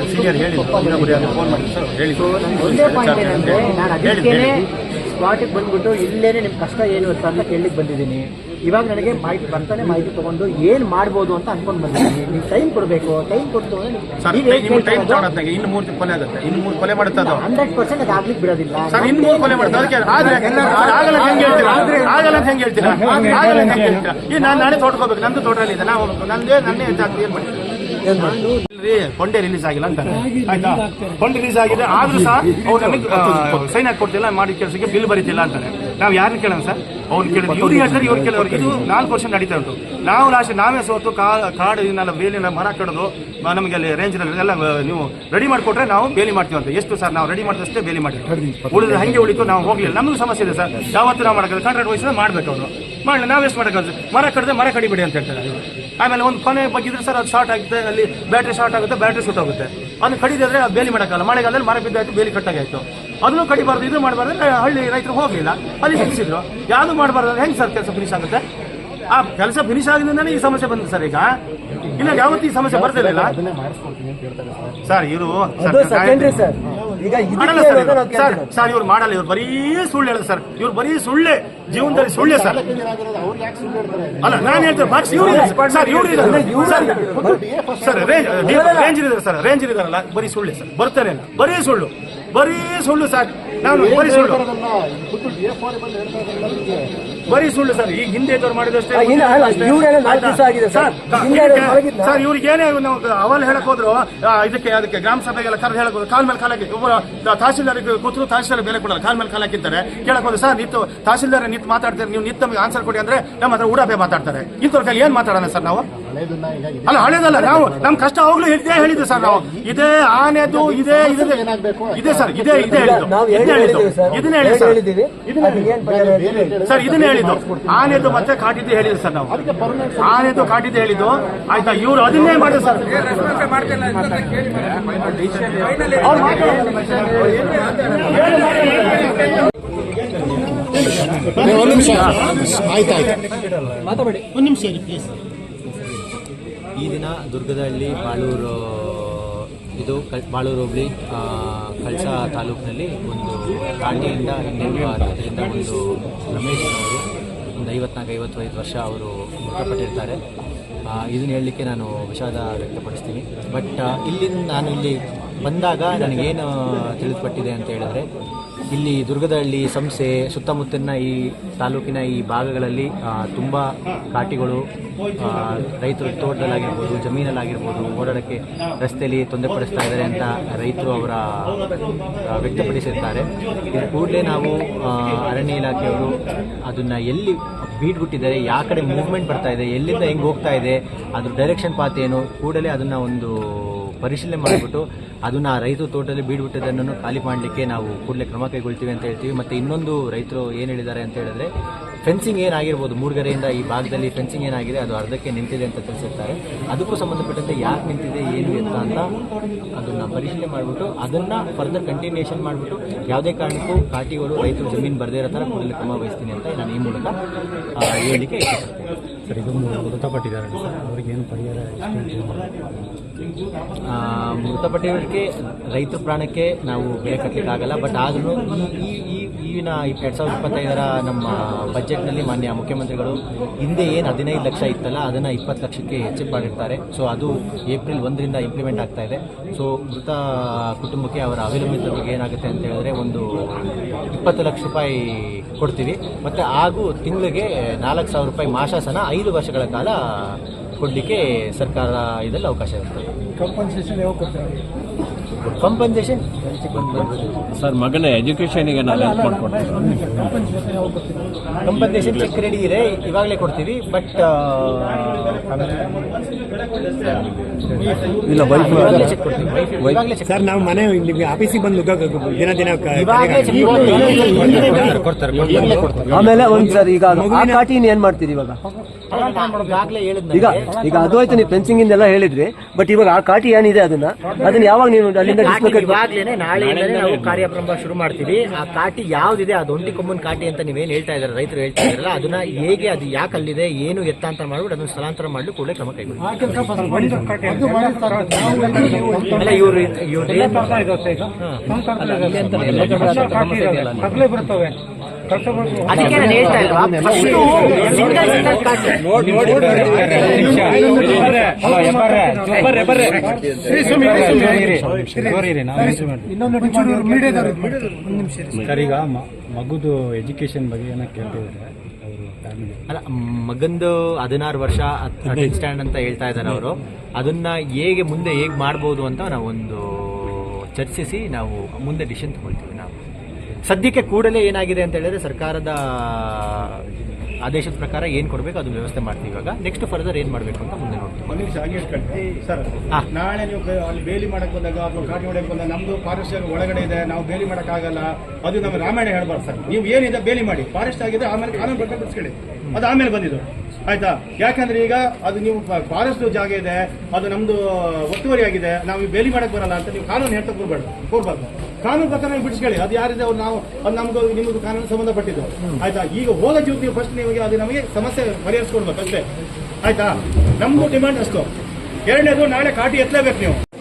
ಒಂದೇ ಪಾಯಿಂಟ್ ಏನಂದ್ರೆ ನಾನು ಹೇಳಿ. ಸ್ಪಾಟಿಗೆ ಬಂದ್ಬಿಟ್ಟು ಇಲ್ಲೇನೆ ನಿಮ್ಮ ಕಷ್ಟ ಏನು ಅಂತ ಅಂತ ಕೇಳಲಿಕ್ಕೆ ಬಂದಿದ್ದೀನಿ. ಇವಾಗ ನನಗೆ ಮಾಹಿತಿ ಬರ್ತಾನೆ ಮಾಹಿತಿ ತಗೊಂಡು ಏನು ಮಾಡ್ಬೋದು ಅಂತ ಅನ್ಕೊಂಡು ಬಂದಿದ್ದೀನಿ. ನೀವು ಟೈಮ್ ಕೊಡಬೇಕು ಟೈಮ್ ಕೊಟ್ಟು ಇನ್ನು ಮೂರು ಕೊಲೆ ಆಗುತ್ತೆ. ಇನ್ನು ಮೂರು ಕೊಲೆ ಮಾಡುತ್ತೆ ಅದು ಹಂಡ್ರೆಡ್ ಪರ್ಸೆಂಟ್ ಅದು ಆಗ್ಲಿಕ್ಕೆ ಬಿಡೋದಿಲ್ಲ. ಸರ್ ಇನ್ನು ಮೂರು ಕೊಲೆ ಮಾಡುತ್ತೆ ಆಗಲ್ಲ ಹೆಂಗೆ ಹೇಳ್ತೀರಾ? ಆಗಲ್ಲ ಹೆಂಗೆ ಹೇಳ್ತೀರಾ? ಆಗಲ್ಲ ಹೆಂಗೆ ಹೇಳ್ತೀರಾ? ಈ ನಾನು ನಾನೇ ತೋಟಕೋಬೇಕು ನಂದು ತೋಟದಲ್ಲಿ ಇದೆ ನಾವು ನಂದೇ ನನ್ನೇ ಹೆಚ್ಚಾಗ್ತದೆ ಏನು ಕೊಂಡೆ ರಿಲೀಸ್ ಆಗಿಲ್ಲ ಅಂತ ಆಯ್ತಾ? ಕೊಂಡೆ ರಿಲೀಸ್ ಆಗಿದೆ ಆದ್ರೂ ಸಹ ಅವ್ರು ನಮಗೆ ಸೈನ್ ಹಾಕಿ ಕೊಡ್ತಿಲ್ಲ ಮಾಡಿ ಕೆಲಸಕ್ಕೆ ಬಿಲ್ ಬರೀತಿಲ್ಲ ಅಂತಾರೆ. ನಾವು ಯಾರನ್ನ ಕೇಳೋಣ ಸರ್? ಅವ್ರು ಕೇಳಿದ್ರು ಇವ್ರು ಹೇಳ್ತಾರೆ ಇವ್ರು ಕೇಳೋರು ಇದು ನಾಲ್ಕು ವರ್ಷ ನಡೀತಾ ಉಂಟು. ನಾವು ಲಾಸ್ಟ್ ನಾವೇ ಸೋತು ಕಾ- ಕಾಡು ಇದನ್ನೆಲ್ಲ ಬೇಲಿನ ಮರ ಕಡೋದು ನಮಗೆ ಅಲ್ಲಿ ರೇಂಜ್ನಲ್ಲಿ ಎಲ್ಲ ನೀವು ರೆಡಿ ಮಾಡಿಕೊಟ್ರೆ ನಾವು ಬೇಲಿ ಮಾಡ್ತೀವಿ ಅಂತ. ಎಷ್ಟು ಸರ್ ನಾವು ರೆಡಿ ಮಾಡಿದಷ್ಟೇ ಬೇಲಿ ಮಾಡ್ತೀವಿ. ಉಳಿದ್ರೆ ಹಂಗೆ ಉಳಿತು ನಾವು ಹೋಗಲಿಲ್ಲ. ನಮಗೂ ಸಮಸ್ಯೆ ಇದೆ ಸರ್. ಯಾವತ್ತು ನಾವು ಮಾಡೋದು ಕಾಂಟ್ರಾಕ್ಟ್ ವಹಿಸಿದ್ರೆ ಮಾಡಬೇಕು ಅವರು. ಮಾಡಲಿ ನಾವು ಎಷ್ಟು ಮಾಡೋಕ್ಕಾಗುತ್ತೆ ಮರ ಕಡಿದ್ರೆ ಮರ ಕಡಿಬೇಡಿ ಅಂತ ಹೇಳ್ತಾರೆ. ಆಮೇಲೆ ಒಂದು ಕೊನೆ ಬಗ್ಗಿದ್ರೆ ಸರ್ ಅದು ಶಾರ್ಟ್ ಆಗುತ್ತೆ ಅಲ್ಲಿ ಬ್ಯಾಟ್ರಿ ಶಾರ್ಟ್ ಆಗುತ್ತೆ ಬ್ಯಾಟ್ರಿ ಸುಟ್ಟೋಗುತ್ತೆ ಅದನ್ನು ಕಡಿದ್ರೆ ಬೇಲಿ ಮಾಡೋಕ್ಕಲ್ಲ ಮಳೆಗಾಲದಲ್ಲಿ ಮರ ಬಿದ್ದಾಯ್ತು ಬೇಲಿ ಕಟ್ಟಾಗಾಯ್ತು. ಅದನ್ನು ಕಡಿಬಾರ್ದು ಇದು ಮಾಡಬಾರ್ದು ಹಳ್ಳಿ ರೈತರು ಹೋಗಲಿಲ್ಲ. ಅಲ್ಲಿ ನಿಲ್ಲಿಸಿದ್ರು ಯಾವುದು ಮಾಡಬಾರ್ದು ಅಂದ್ರೆ ಹೆಂಗೆ ಸರ್ ಕೆಲಸ ಫಿನಿಶ್ ಆಗುತ್ತೆ? ಆ ಕೆಲಸ ಫಿನಿಶ್ ಆಗಿದಿಂದಾನೇ ಈ ಸಮಸ್ಯೆ ಬಂದಿದೆ ಸರ್ ಈಗ. ಇಲ್ಲ ಯಾವತ್ತೂ ಈ ಸಮಸ್ಯೆ ಬರ್ತಿರ್ಲಿಲ್ಲ. ಸರ್. ಇವರು ಈಗ ಮಾಡಲ್ಲ ಸರ್ ಇವ್ರು. ಸರ್ ಇವ್ರು ಮಾಡಲ್ಲ ಇವ್ರು ಬರೀ ಸುಳ್ಳು ಹೇಳೋದು ಸರ್. ಇವ್ರು ಬರೀ ಸುಳ್ಳೆ ಜೀವನದಲ್ಲಿ ಸುಳ್ಳೆ ಸರ್. ಅಲ್ಲ ನಾನು ಹೇಳ್ತೇನೆ ಬಾಕ್ಸ್ ಇವ್ರು ಇದ್ದಾರೆ. ಸರ್ ಇವ್ರು ಇದ್ದಾರೆ. ಸರ್, ಸರ್ ರೇಂಜ್ ರೇಂಜ್ ಇದ್ದಾರೆ ಸರ್ ರೇಂಜ್ ಇದಾರಲ್ಲ ಬರೀ ಸುಳ್ಳೆ ಸರ್. ಬರ್ತಾನೆ ಇಲ್ಲ. ಬರೀ ಸುಳ್ಳು. ಬರೀ ಸುಳ್ಳು ಸರ್. ನಾನು ಬರೀ ಸುಳ್ಳು. ಬರೀ ಸುಳ್ಳು ಸರ್. ಈಗ ಹಿಂದೆ ಇದ್ದವ್ರು ಮಾಡಿದಷ್ಟೇ ಸರ್. ಇವ್ರಿಗೆ ಏನೇ ಅವಲ್ ಹೇಳಕ್ ಹೋದ್ರು ಇದಕ್ಕೆ ಅದಕ್ಕೆ ಗ್ರಾಮ ಸಭೆಗೆಲ್ಲ ಕರೆದು ಹೇಳಕ್ ಹೋದ್ರು. ಕಾಲ್ ಮೇಲೆ ಕಾಲಕ್ಕೆ ಒಬ್ಬರು ತಹಸೀಲ್ದಾರ್ ಕೂತ್ರು ತಹಸೀಲ್ದಾರ್ ಬೆಲೆ ಕೊಡಲ್ಲ. ಕಾಲ್ ಮೇಲೆ ಕಾಲ್ ಹಾಕಿದ್ದಾರೆ ಕೇಳಕ್ ಹೋದ್ರು ಸರ್ ನಿಂತು ತಹಸೀಲ್ದಾರ್ ನಿಂತು ಮಾತಾಡ್ತಾರೆ. ನೀವು ನಿಂತು ನಮಗೆ ಆನ್ಸರ್ ಕೊಡಿ ಅಂದ್ರೆ ನಮ್ಮ ಹತ್ರ ಉಡಾಪೆ ಮಾತಾಡ್ತಾರೆ. ಇಂಥವ್ರ ಕೈಲಿ ಏನ್ ಮಾತಾಡೋಣ ಸರ್ ನಾವು? ಅಲ್ಲ ಹಳೇದಲ್ಲ ನಾವು ನಮ್ ಕಷ್ಟ ಹೋಗ್ಲು ಇದೇ ಹೇಳಿದ್ದು ಸರ್ ನಾವು. ಇದೇ ಆನೆದು ಇದೇ ಇದೇ ಇದೆ ಸರ್ ಇದೇ ಇದೇ ಹೇಳಿದ್ದು. ಇದನ್ನೇ ಹೇಳಿ ಸರ್. ಸರ್. ಇದನ್ನ ಹೇಳಿದ್ದು. ಆನೆದು ಮತ್ತೆ ಕಾಟಿದ್ದು ಹೇಳಿದ್ದು ಸರ್ ನಾವು. ಆನೆದು ಕಾಟಿದ್ದು ಹೇಳಿದ್ದು. ಆಯ್ತಾ ಇವ್ರು ಅದನ್ನೇ ಮಾಡಿದ್ರು ಸರ್. ಅವ್ರು ಈ ದಿನ ದುರ್ಗದಹಳ್ಳಿ ಬಾಳೂರು, ಇದು ಬಾಳೂರು ಹೋಬಳಿ ಕಳಸ ತಾಲೂಕಿನಲ್ಲಿ ಒಂದು ಕಾಟಿಯಿಂದ ಇನ್ನೆರಡು ಅದರಿಂದ ಒಂದು ರಮೇಶ್ ಅವರು ಒಂದು ಐವತ್ನಾಲ್ಕು, ಐವತ್ತೈದು ವರ್ಷ ಅವರು ಮೃತಪಟ್ಟಿರ್ತಾರೆ. ಇದನ್ನ ಹೇಳಲಿಕ್ಕೆ ನಾನು ವಿಷಾದ ವ್ಯಕ್ತಪಡಿಸ್ತೀನಿ. ಬಟ್ ಇಲ್ಲಿಂದ ನಾನು ಇಲ್ಲಿ ಬಂದಾಗ ನನಗೇನು ತಿಳಿದುಪಟ್ಟಿದೆ ಅಂತ ಹೇಳಿದ್ರೆ ಇಲ್ಲಿ ದುರ್ಗದಹಳ್ಳಿ ಸಂಸ್ಥೆ ಸುತ್ತಮುತ್ತಲಿನ ಈ ತಾಲೂಕಿನ ಈ ಭಾಗಗಳಲ್ಲಿ ತುಂಬ ಕಾಟಿಗಳು ರೈತರು ತೋಟದಲ್ಲಾಗಿರ್ಬೋದು, ಜಮೀನಲ್ಲಾಗಿರ್ಬೋದು ಓಡಾಡೋಕ್ಕೆ ರಸ್ತೆಯಲ್ಲಿ ತೊಂದರೆ ಪಡಿಸ್ತಾ ಇದ್ದಾರೆ ಅಂತ ರೈತರು ಅವರ ವ್ಯಕ್ತಪಡಿಸಿರ್ತಾರೆ. ಇದು ಕೂಡಲೇ ನಾವು ಅರಣ್ಯ ಇಲಾಖೆಯವರು ಅದನ್ನು ಎಲ್ಲಿ ಬೀಟ್ಬಿಟ್ಟಿದ್ದಾರೆ ಯಾವ ಕಡೆ ಮೂವ್ಮೆಂಟ್ ಬರ್ತಾ ಇದೆ, ಎಲ್ಲಿಂದ ಹೆಂಗೆ ಹೋಗ್ತಾ ಇದೆ, ಅದ್ರ ಡೈರೆಕ್ಷನ್ ಪಾತ್ ಏನು ಕೂಡಲೇ ಅದನ್ನು ಒಂದು ಪರಿಶೀಲನೆ ಮಾಡಿಬಿಟ್ಟು ಅದನ್ನ ಆ ರೈತರು ತೋಟದಲ್ಲಿ ಬೀಡ್ಬಿಟ್ಟದನ್ನು ಖಾಲಿ ಮಾಡಲಿಕ್ಕೆ ನಾವು ಕೂಡಲೇ ಕ್ರಮ ಕೈಗೊಳ್ತೀವಿ ಅಂತ ಹೇಳ್ತೀವಿ. ಮತ್ತೆ ಇನ್ನೊಂದು ರೈತರು ಏನು ಹೇಳಿದ್ದಾರೆ ಅಂತ ಹೇಳಿದ್ರೆ ಫೆನ್ಸಿಂಗ್ ಏನಾಗಿರ್ಬೋದು, ಮೂರ್ಗರೆಯಿಂದ ಈ ಭಾಗದಲ್ಲಿ ಫೆನ್ಸಿಂಗ್ ಏನಾಗಿದೆ, ಅದು ಅರ್ಧಕ್ಕೆ ನಿಂತಿದೆ ಅಂತ ತಿಳಿಸಿರ್ತಾರೆ. ಅದಕ್ಕೂ ಸಂಬಂಧಪಟ್ಟಂತೆ ಯಾಕೆ ನಿಂತಿದೆ, ಏನು ಎತ್ತ ಅಂತ ಅದನ್ನ ಪರಿಶೀಲನೆ ಮಾಡಿಬಿಟ್ಟು, ಅದನ್ನ ಫರ್ದರ್ ಕಂಟಿನ್ಯೂಷನ್ ಮಾಡಿಬಿಟ್ಟು, ಯಾವುದೇ ಕಾರಣಕ್ಕೂ ಕಾಟಿಗಳು ರೈತರು ಜಮೀನು ಬರದೇ ಇರೋ ಥರ ಕೂಡಲೇ ಕ್ರಮ ವಹಿಸ್ತೀನಿ ಅಂತ ನಾನು ಈ ಮೂಲಕ ಹೇಳಲಿಕ್ಕೆ ಸರ್, ಇದೊಂದು ಮೃತಪಟ್ಟಿದ್ದಾರೆ. ಏನು ಪರಿಹಾರ ಆ, ಮೃತಪಟ್ಟಿರೋರಿಗೆ ರೈತರ ಪ್ರಾಣಕ್ಕೆ ನಾವು ಬೆಲೆ ಕಟ್ಟಲಿಕ್ಕಾಗಲ್ಲ ಬಟ್ ಆದರೂ ಈ ಈ ಈ ಈಗಿನ ಎರಡು ಸಾವಿರದ ಇಪ್ಪತ್ತೈದರ ನಮ್ಮ ಬಜೆಟ್ನಲ್ಲಿ ಮಾನ್ಯ ಮುಖ್ಯಮಂತ್ರಿಗಳು ಹಿಂದೆ ಏನು ಹದಿನೈದು ಲಕ್ಷ ಇತ್ತಲ್ಲ ಅದನ್ನು ಇಪ್ಪತ್ತು ಲಕ್ಷಕ್ಕೆ ಹೆಚ್ಚು ಮಾಡಿರ್ತಾರೆ. ಸೊ ಅದು ಏಪ್ರಿಲ್ ಒಂದರಿಂದ ಇಂಪ್ಲಿಮೆಂಟ್ ಆಗ್ತಾ ಇದೆ. ಸೊ ಮೃತ ಕುಟುಂಬಕ್ಕೆ ಅವರ ಅವಲಂಬಿತರಿಗೆ ಏನಾಗುತ್ತೆ ಅಂತ ಹೇಳಿದ್ರೆ ಒಂದು ಇಪ್ಪತ್ತು ಲಕ್ಷ ರೂಪಾಯಿ ಕೊಡ್ತೀವಿ. ಮತ್ತು ಹಾಗೂ ತಿಂಗಳಿಗೆ ನಾಲ್ಕು ಸಾವಿರ ರೂಪಾಯಿ ಮಾಶಾಸನ ಐದು ವರ್ಷಗಳ ಕಾಲ ಕೊಡಲಿಕ್ಕೆ ಸರ್ಕಾರ ಇದೆಲ್ಲ ಅವಕಾಶ ಇರ್ತದೆ. ಕಂಪನ್ಸೇಷನ್ ಯಾವಾಗ ಕೊಡ್ತಾರೆ? ಕಂಪನ್ಸೇಷನ್ ಸರ್ ಮಗನ ಎಜುಕೇಶನ್ಗೆ ನಾನು ಹೆಲ್ಪ್ ಮಾಡ್ಕೊಡ್ತೀನಿ ಕಂಪನ್ಸೇಷನ್ ಯಾವಾಗ ಕೊಡ್ತೀವಿ ಕಂಪನ್ಸೇಷನ್ ಚೆಕ್ ರೆಡಿ ಇದೆ ಇವಾಗಲೇ ಕೊಡ್ತೀವಿ ಬಟ್ ಇಲ್ಲ ವೈಫ್ ಚೆಕ್ ಕೊಡ್ತೀವಿ ಇವಾಗಲೇ ಸರ್ ನಾವು ಮನೆ ನಿಮಗೆ ಆಫೀಸಿಗೆ ಬಂದು ದಿನ ದಿನ ಆಮೇಲೆ ಒಂದ್ಸರಿ ಈಗ ಆ ಕಾಟಿನ ಏನ್ ಮಾಡ್ತೀರಿ ಇವಾಗ? ಈಗ ಈಗ ಅದು ಆಯ್ತು ನೀವು ಫೆನ್ಸಿಂಗ್ ಇಂದೆಲ್ಲ ಹೇಳಿದ್ರಿ ಬಟ್ ಇವಾಗ ಆ ಕಾಟಿ ಏನಿದೆ ಅದನ್ನ? ಅದನ್ನ ಯಾವಾಗ ನೀವು ಅಲ್ಲಿಂದ ಡಿಸ್ಲೊಕೇಟ್ ಇವಾಗ್ಲೇನೆ ನಾಳೆಯಿಂದಲೇ ನಾವು ಕಾರ್ಯಾರಂಭ ಶುರು ಮಾಡ್ತೀವಿ. ಆ ಕಾಟಿ ಯಾವ್ದಿದೆ? ಅದು ಒಂಟಿ ಕೊಂಬನ್ ಕಾಟಿ ಅಂತ ನೀವೇನ್ ಹೇಳ್ತಾ ಇದ್ದಾರೆ? ರೈತರು ಹೇಳ್ತಾ ಇದಾರಲ್ಲ ಅದನ್ನ ಹೇಗೆ ಅದು ಯಾಕೆ ಅಲ್ಲಿದೆ? ಏನು ಎತ್ತ ಅಂತ ಮಾಡ್ಬಿಟ್ಟು ಅದನ್ನ ಸ್ಥಳಾಂತರ ಮಾಡ್ಲಿಕ್ಕೆ ಕೂಡಲೇ ಕ್ರಮ ಕೈಗೊಳ್ಳಿ ಅಲ್ಲ ಇವ್ರು ಇವ್ರು ಅದಕ್ಕೆ ನಾನು ಹೇಳ್ತಾ ಇಲ್ವಾ ಫಸ್ಟ್ ಸಿಂಗಲ್ ಸಿಂಗಲ್ ಕಾಟಿ. ಈಗ ಮಗುದು ಎಜುಕೇಶನ್ ಬಗ್ಗೆ ಏನೋ ಕೇಳ್ತಿದ್ದಾರೆ ಅವರು ಫ್ಯಾಮಿಲಿ ಅಲ್ಲ ಮಗಂದು ಹದಿನಾರು ವರ್ಷ ಸ್ಟ್ಯಾಂಡ್ ಅಂತ ಹೇಳ್ತಾ ಇದ್ದಾರೆ ಅವರು ಅದನ್ನ ಹೇಗೆ ಮುಂದೆ ಹೇಗೆ ಮಾಡ್ಬೋದು ಅಂತ ನಾವೊಂದು ಒಂದು ಚರ್ಚಿಸಿ ನಾವು ಮುಂದೆ ಡಿಸಿಷನ್ ತಗೊಳ್ತೀವಿ ನಾವು ಸದ್ಯಕ್ಕೆ ಕೂಡಲೇ ಏನಾಗಿದೆ ಅಂತ ಹೇಳಿದ್ರೆ ಸರ್ಕಾರದ ಆದೇಶದ ಪ್ರಕಾರ ಏನು ಕೊಡಬೇಕು ಅದು ವ್ಯವಸ್ಥೆ ಮಾಡ್ತೀವಿ ಇವಾಗ. ನೆಕ್ಸ್ಟ್ ಫರ್ದರ್ ಏನು ಮಾಡಬೇಕು ಅಂತ ಮುಂದೆ ನೋಡ್ತೀವಿ. ಸರ್ ನಾಳೆ ನೀವು ಅಲ್ಲಿ ಬೇಲಿ ಮಾಡಕ್ ಬಂದಾಗ ಅಥವಾ ಕಾಟಿ ಹೊಡಕ್ ಬಂದಾಗ ನಮ್ದು ಫಾರೆಸ್ಟ್ ಒಳಗಡೆ ಇದೆ ನಾವು ಬೇಲಿ ಮಾಡಕ್ ಆಗಲ್ಲ. ಅದು ನಮ್ಮ ರಾಮಾಯಣ ಹೇಳ್ಬಾರ್ದು ಸರ್. ನೀವು ಏನಿದೆ ಬೇಲಿ ಮಾಡಿ. ಫಾರೆಸ್ಟ್ ಆಗಿದೆ ಆಮೇಲೆ ಕಾನೂನು ಪ್ರಕಾರ ಬಿಡಿಸ್ಕೊಳ್ಳಿ. ಅದು ಆಮೇಲೆ ಬಂದಿದ್ದು. ಆಯ್ತಾ? ಯಾಕಂದ್ರೆ ಈಗ ಅದು ನೀವು ಫಾರೆಸ್ಟ್ ಜಾಗ ಇದೆ ಅದು ನಮ್ದು ಒತ್ತುವರಿ ಆಗಿದೆ. ನಾವು ಬೇಲಿ ಮಾಡಕ್ ಬರಲ್ಲ ಅಂತ ನೀವು ಕಾನೂನು ಹೇಳ್ತಾ ಕೂರ್ಬಾರ್ದು ಕೂರ್ಬಾರ್ದು. ಕಾನೂನು ಪ್ರಕಾರ ಬಿಡಿಸ್ಕೊಳ್ಳಿ. ಅದು ಯಾರಿದೆ ಅವ್ರು ನಾವು ಅದು ನಮ್ಗೆ ನಿಮ್ದು ಕಾನೂನು ಸಂಬಂಧಪಟ್ಟಿದ್ದು. ಆಯ್ತಾ? ಈಗ ಹೋದ ಜೀವ ಫಸ್ಟ್ ನಿಮಗೆ ಅದು ನಮಗೆ ಸಮಸ್ಯೆ ಪರಿಹರಿಸ್ಕೊಡ್ಬೇಕು ಅಷ್ಟೇ. ಆಯ್ತಾ? ನಮ್ದು ಡಿಮ್ಯಾಂಡ್ ಅಷ್ಟು. ಎರಡನೇದು ನಾಳೆ ಕಾಟಿ ಎತ್ತಲೇಬೇಕು ನೀವು.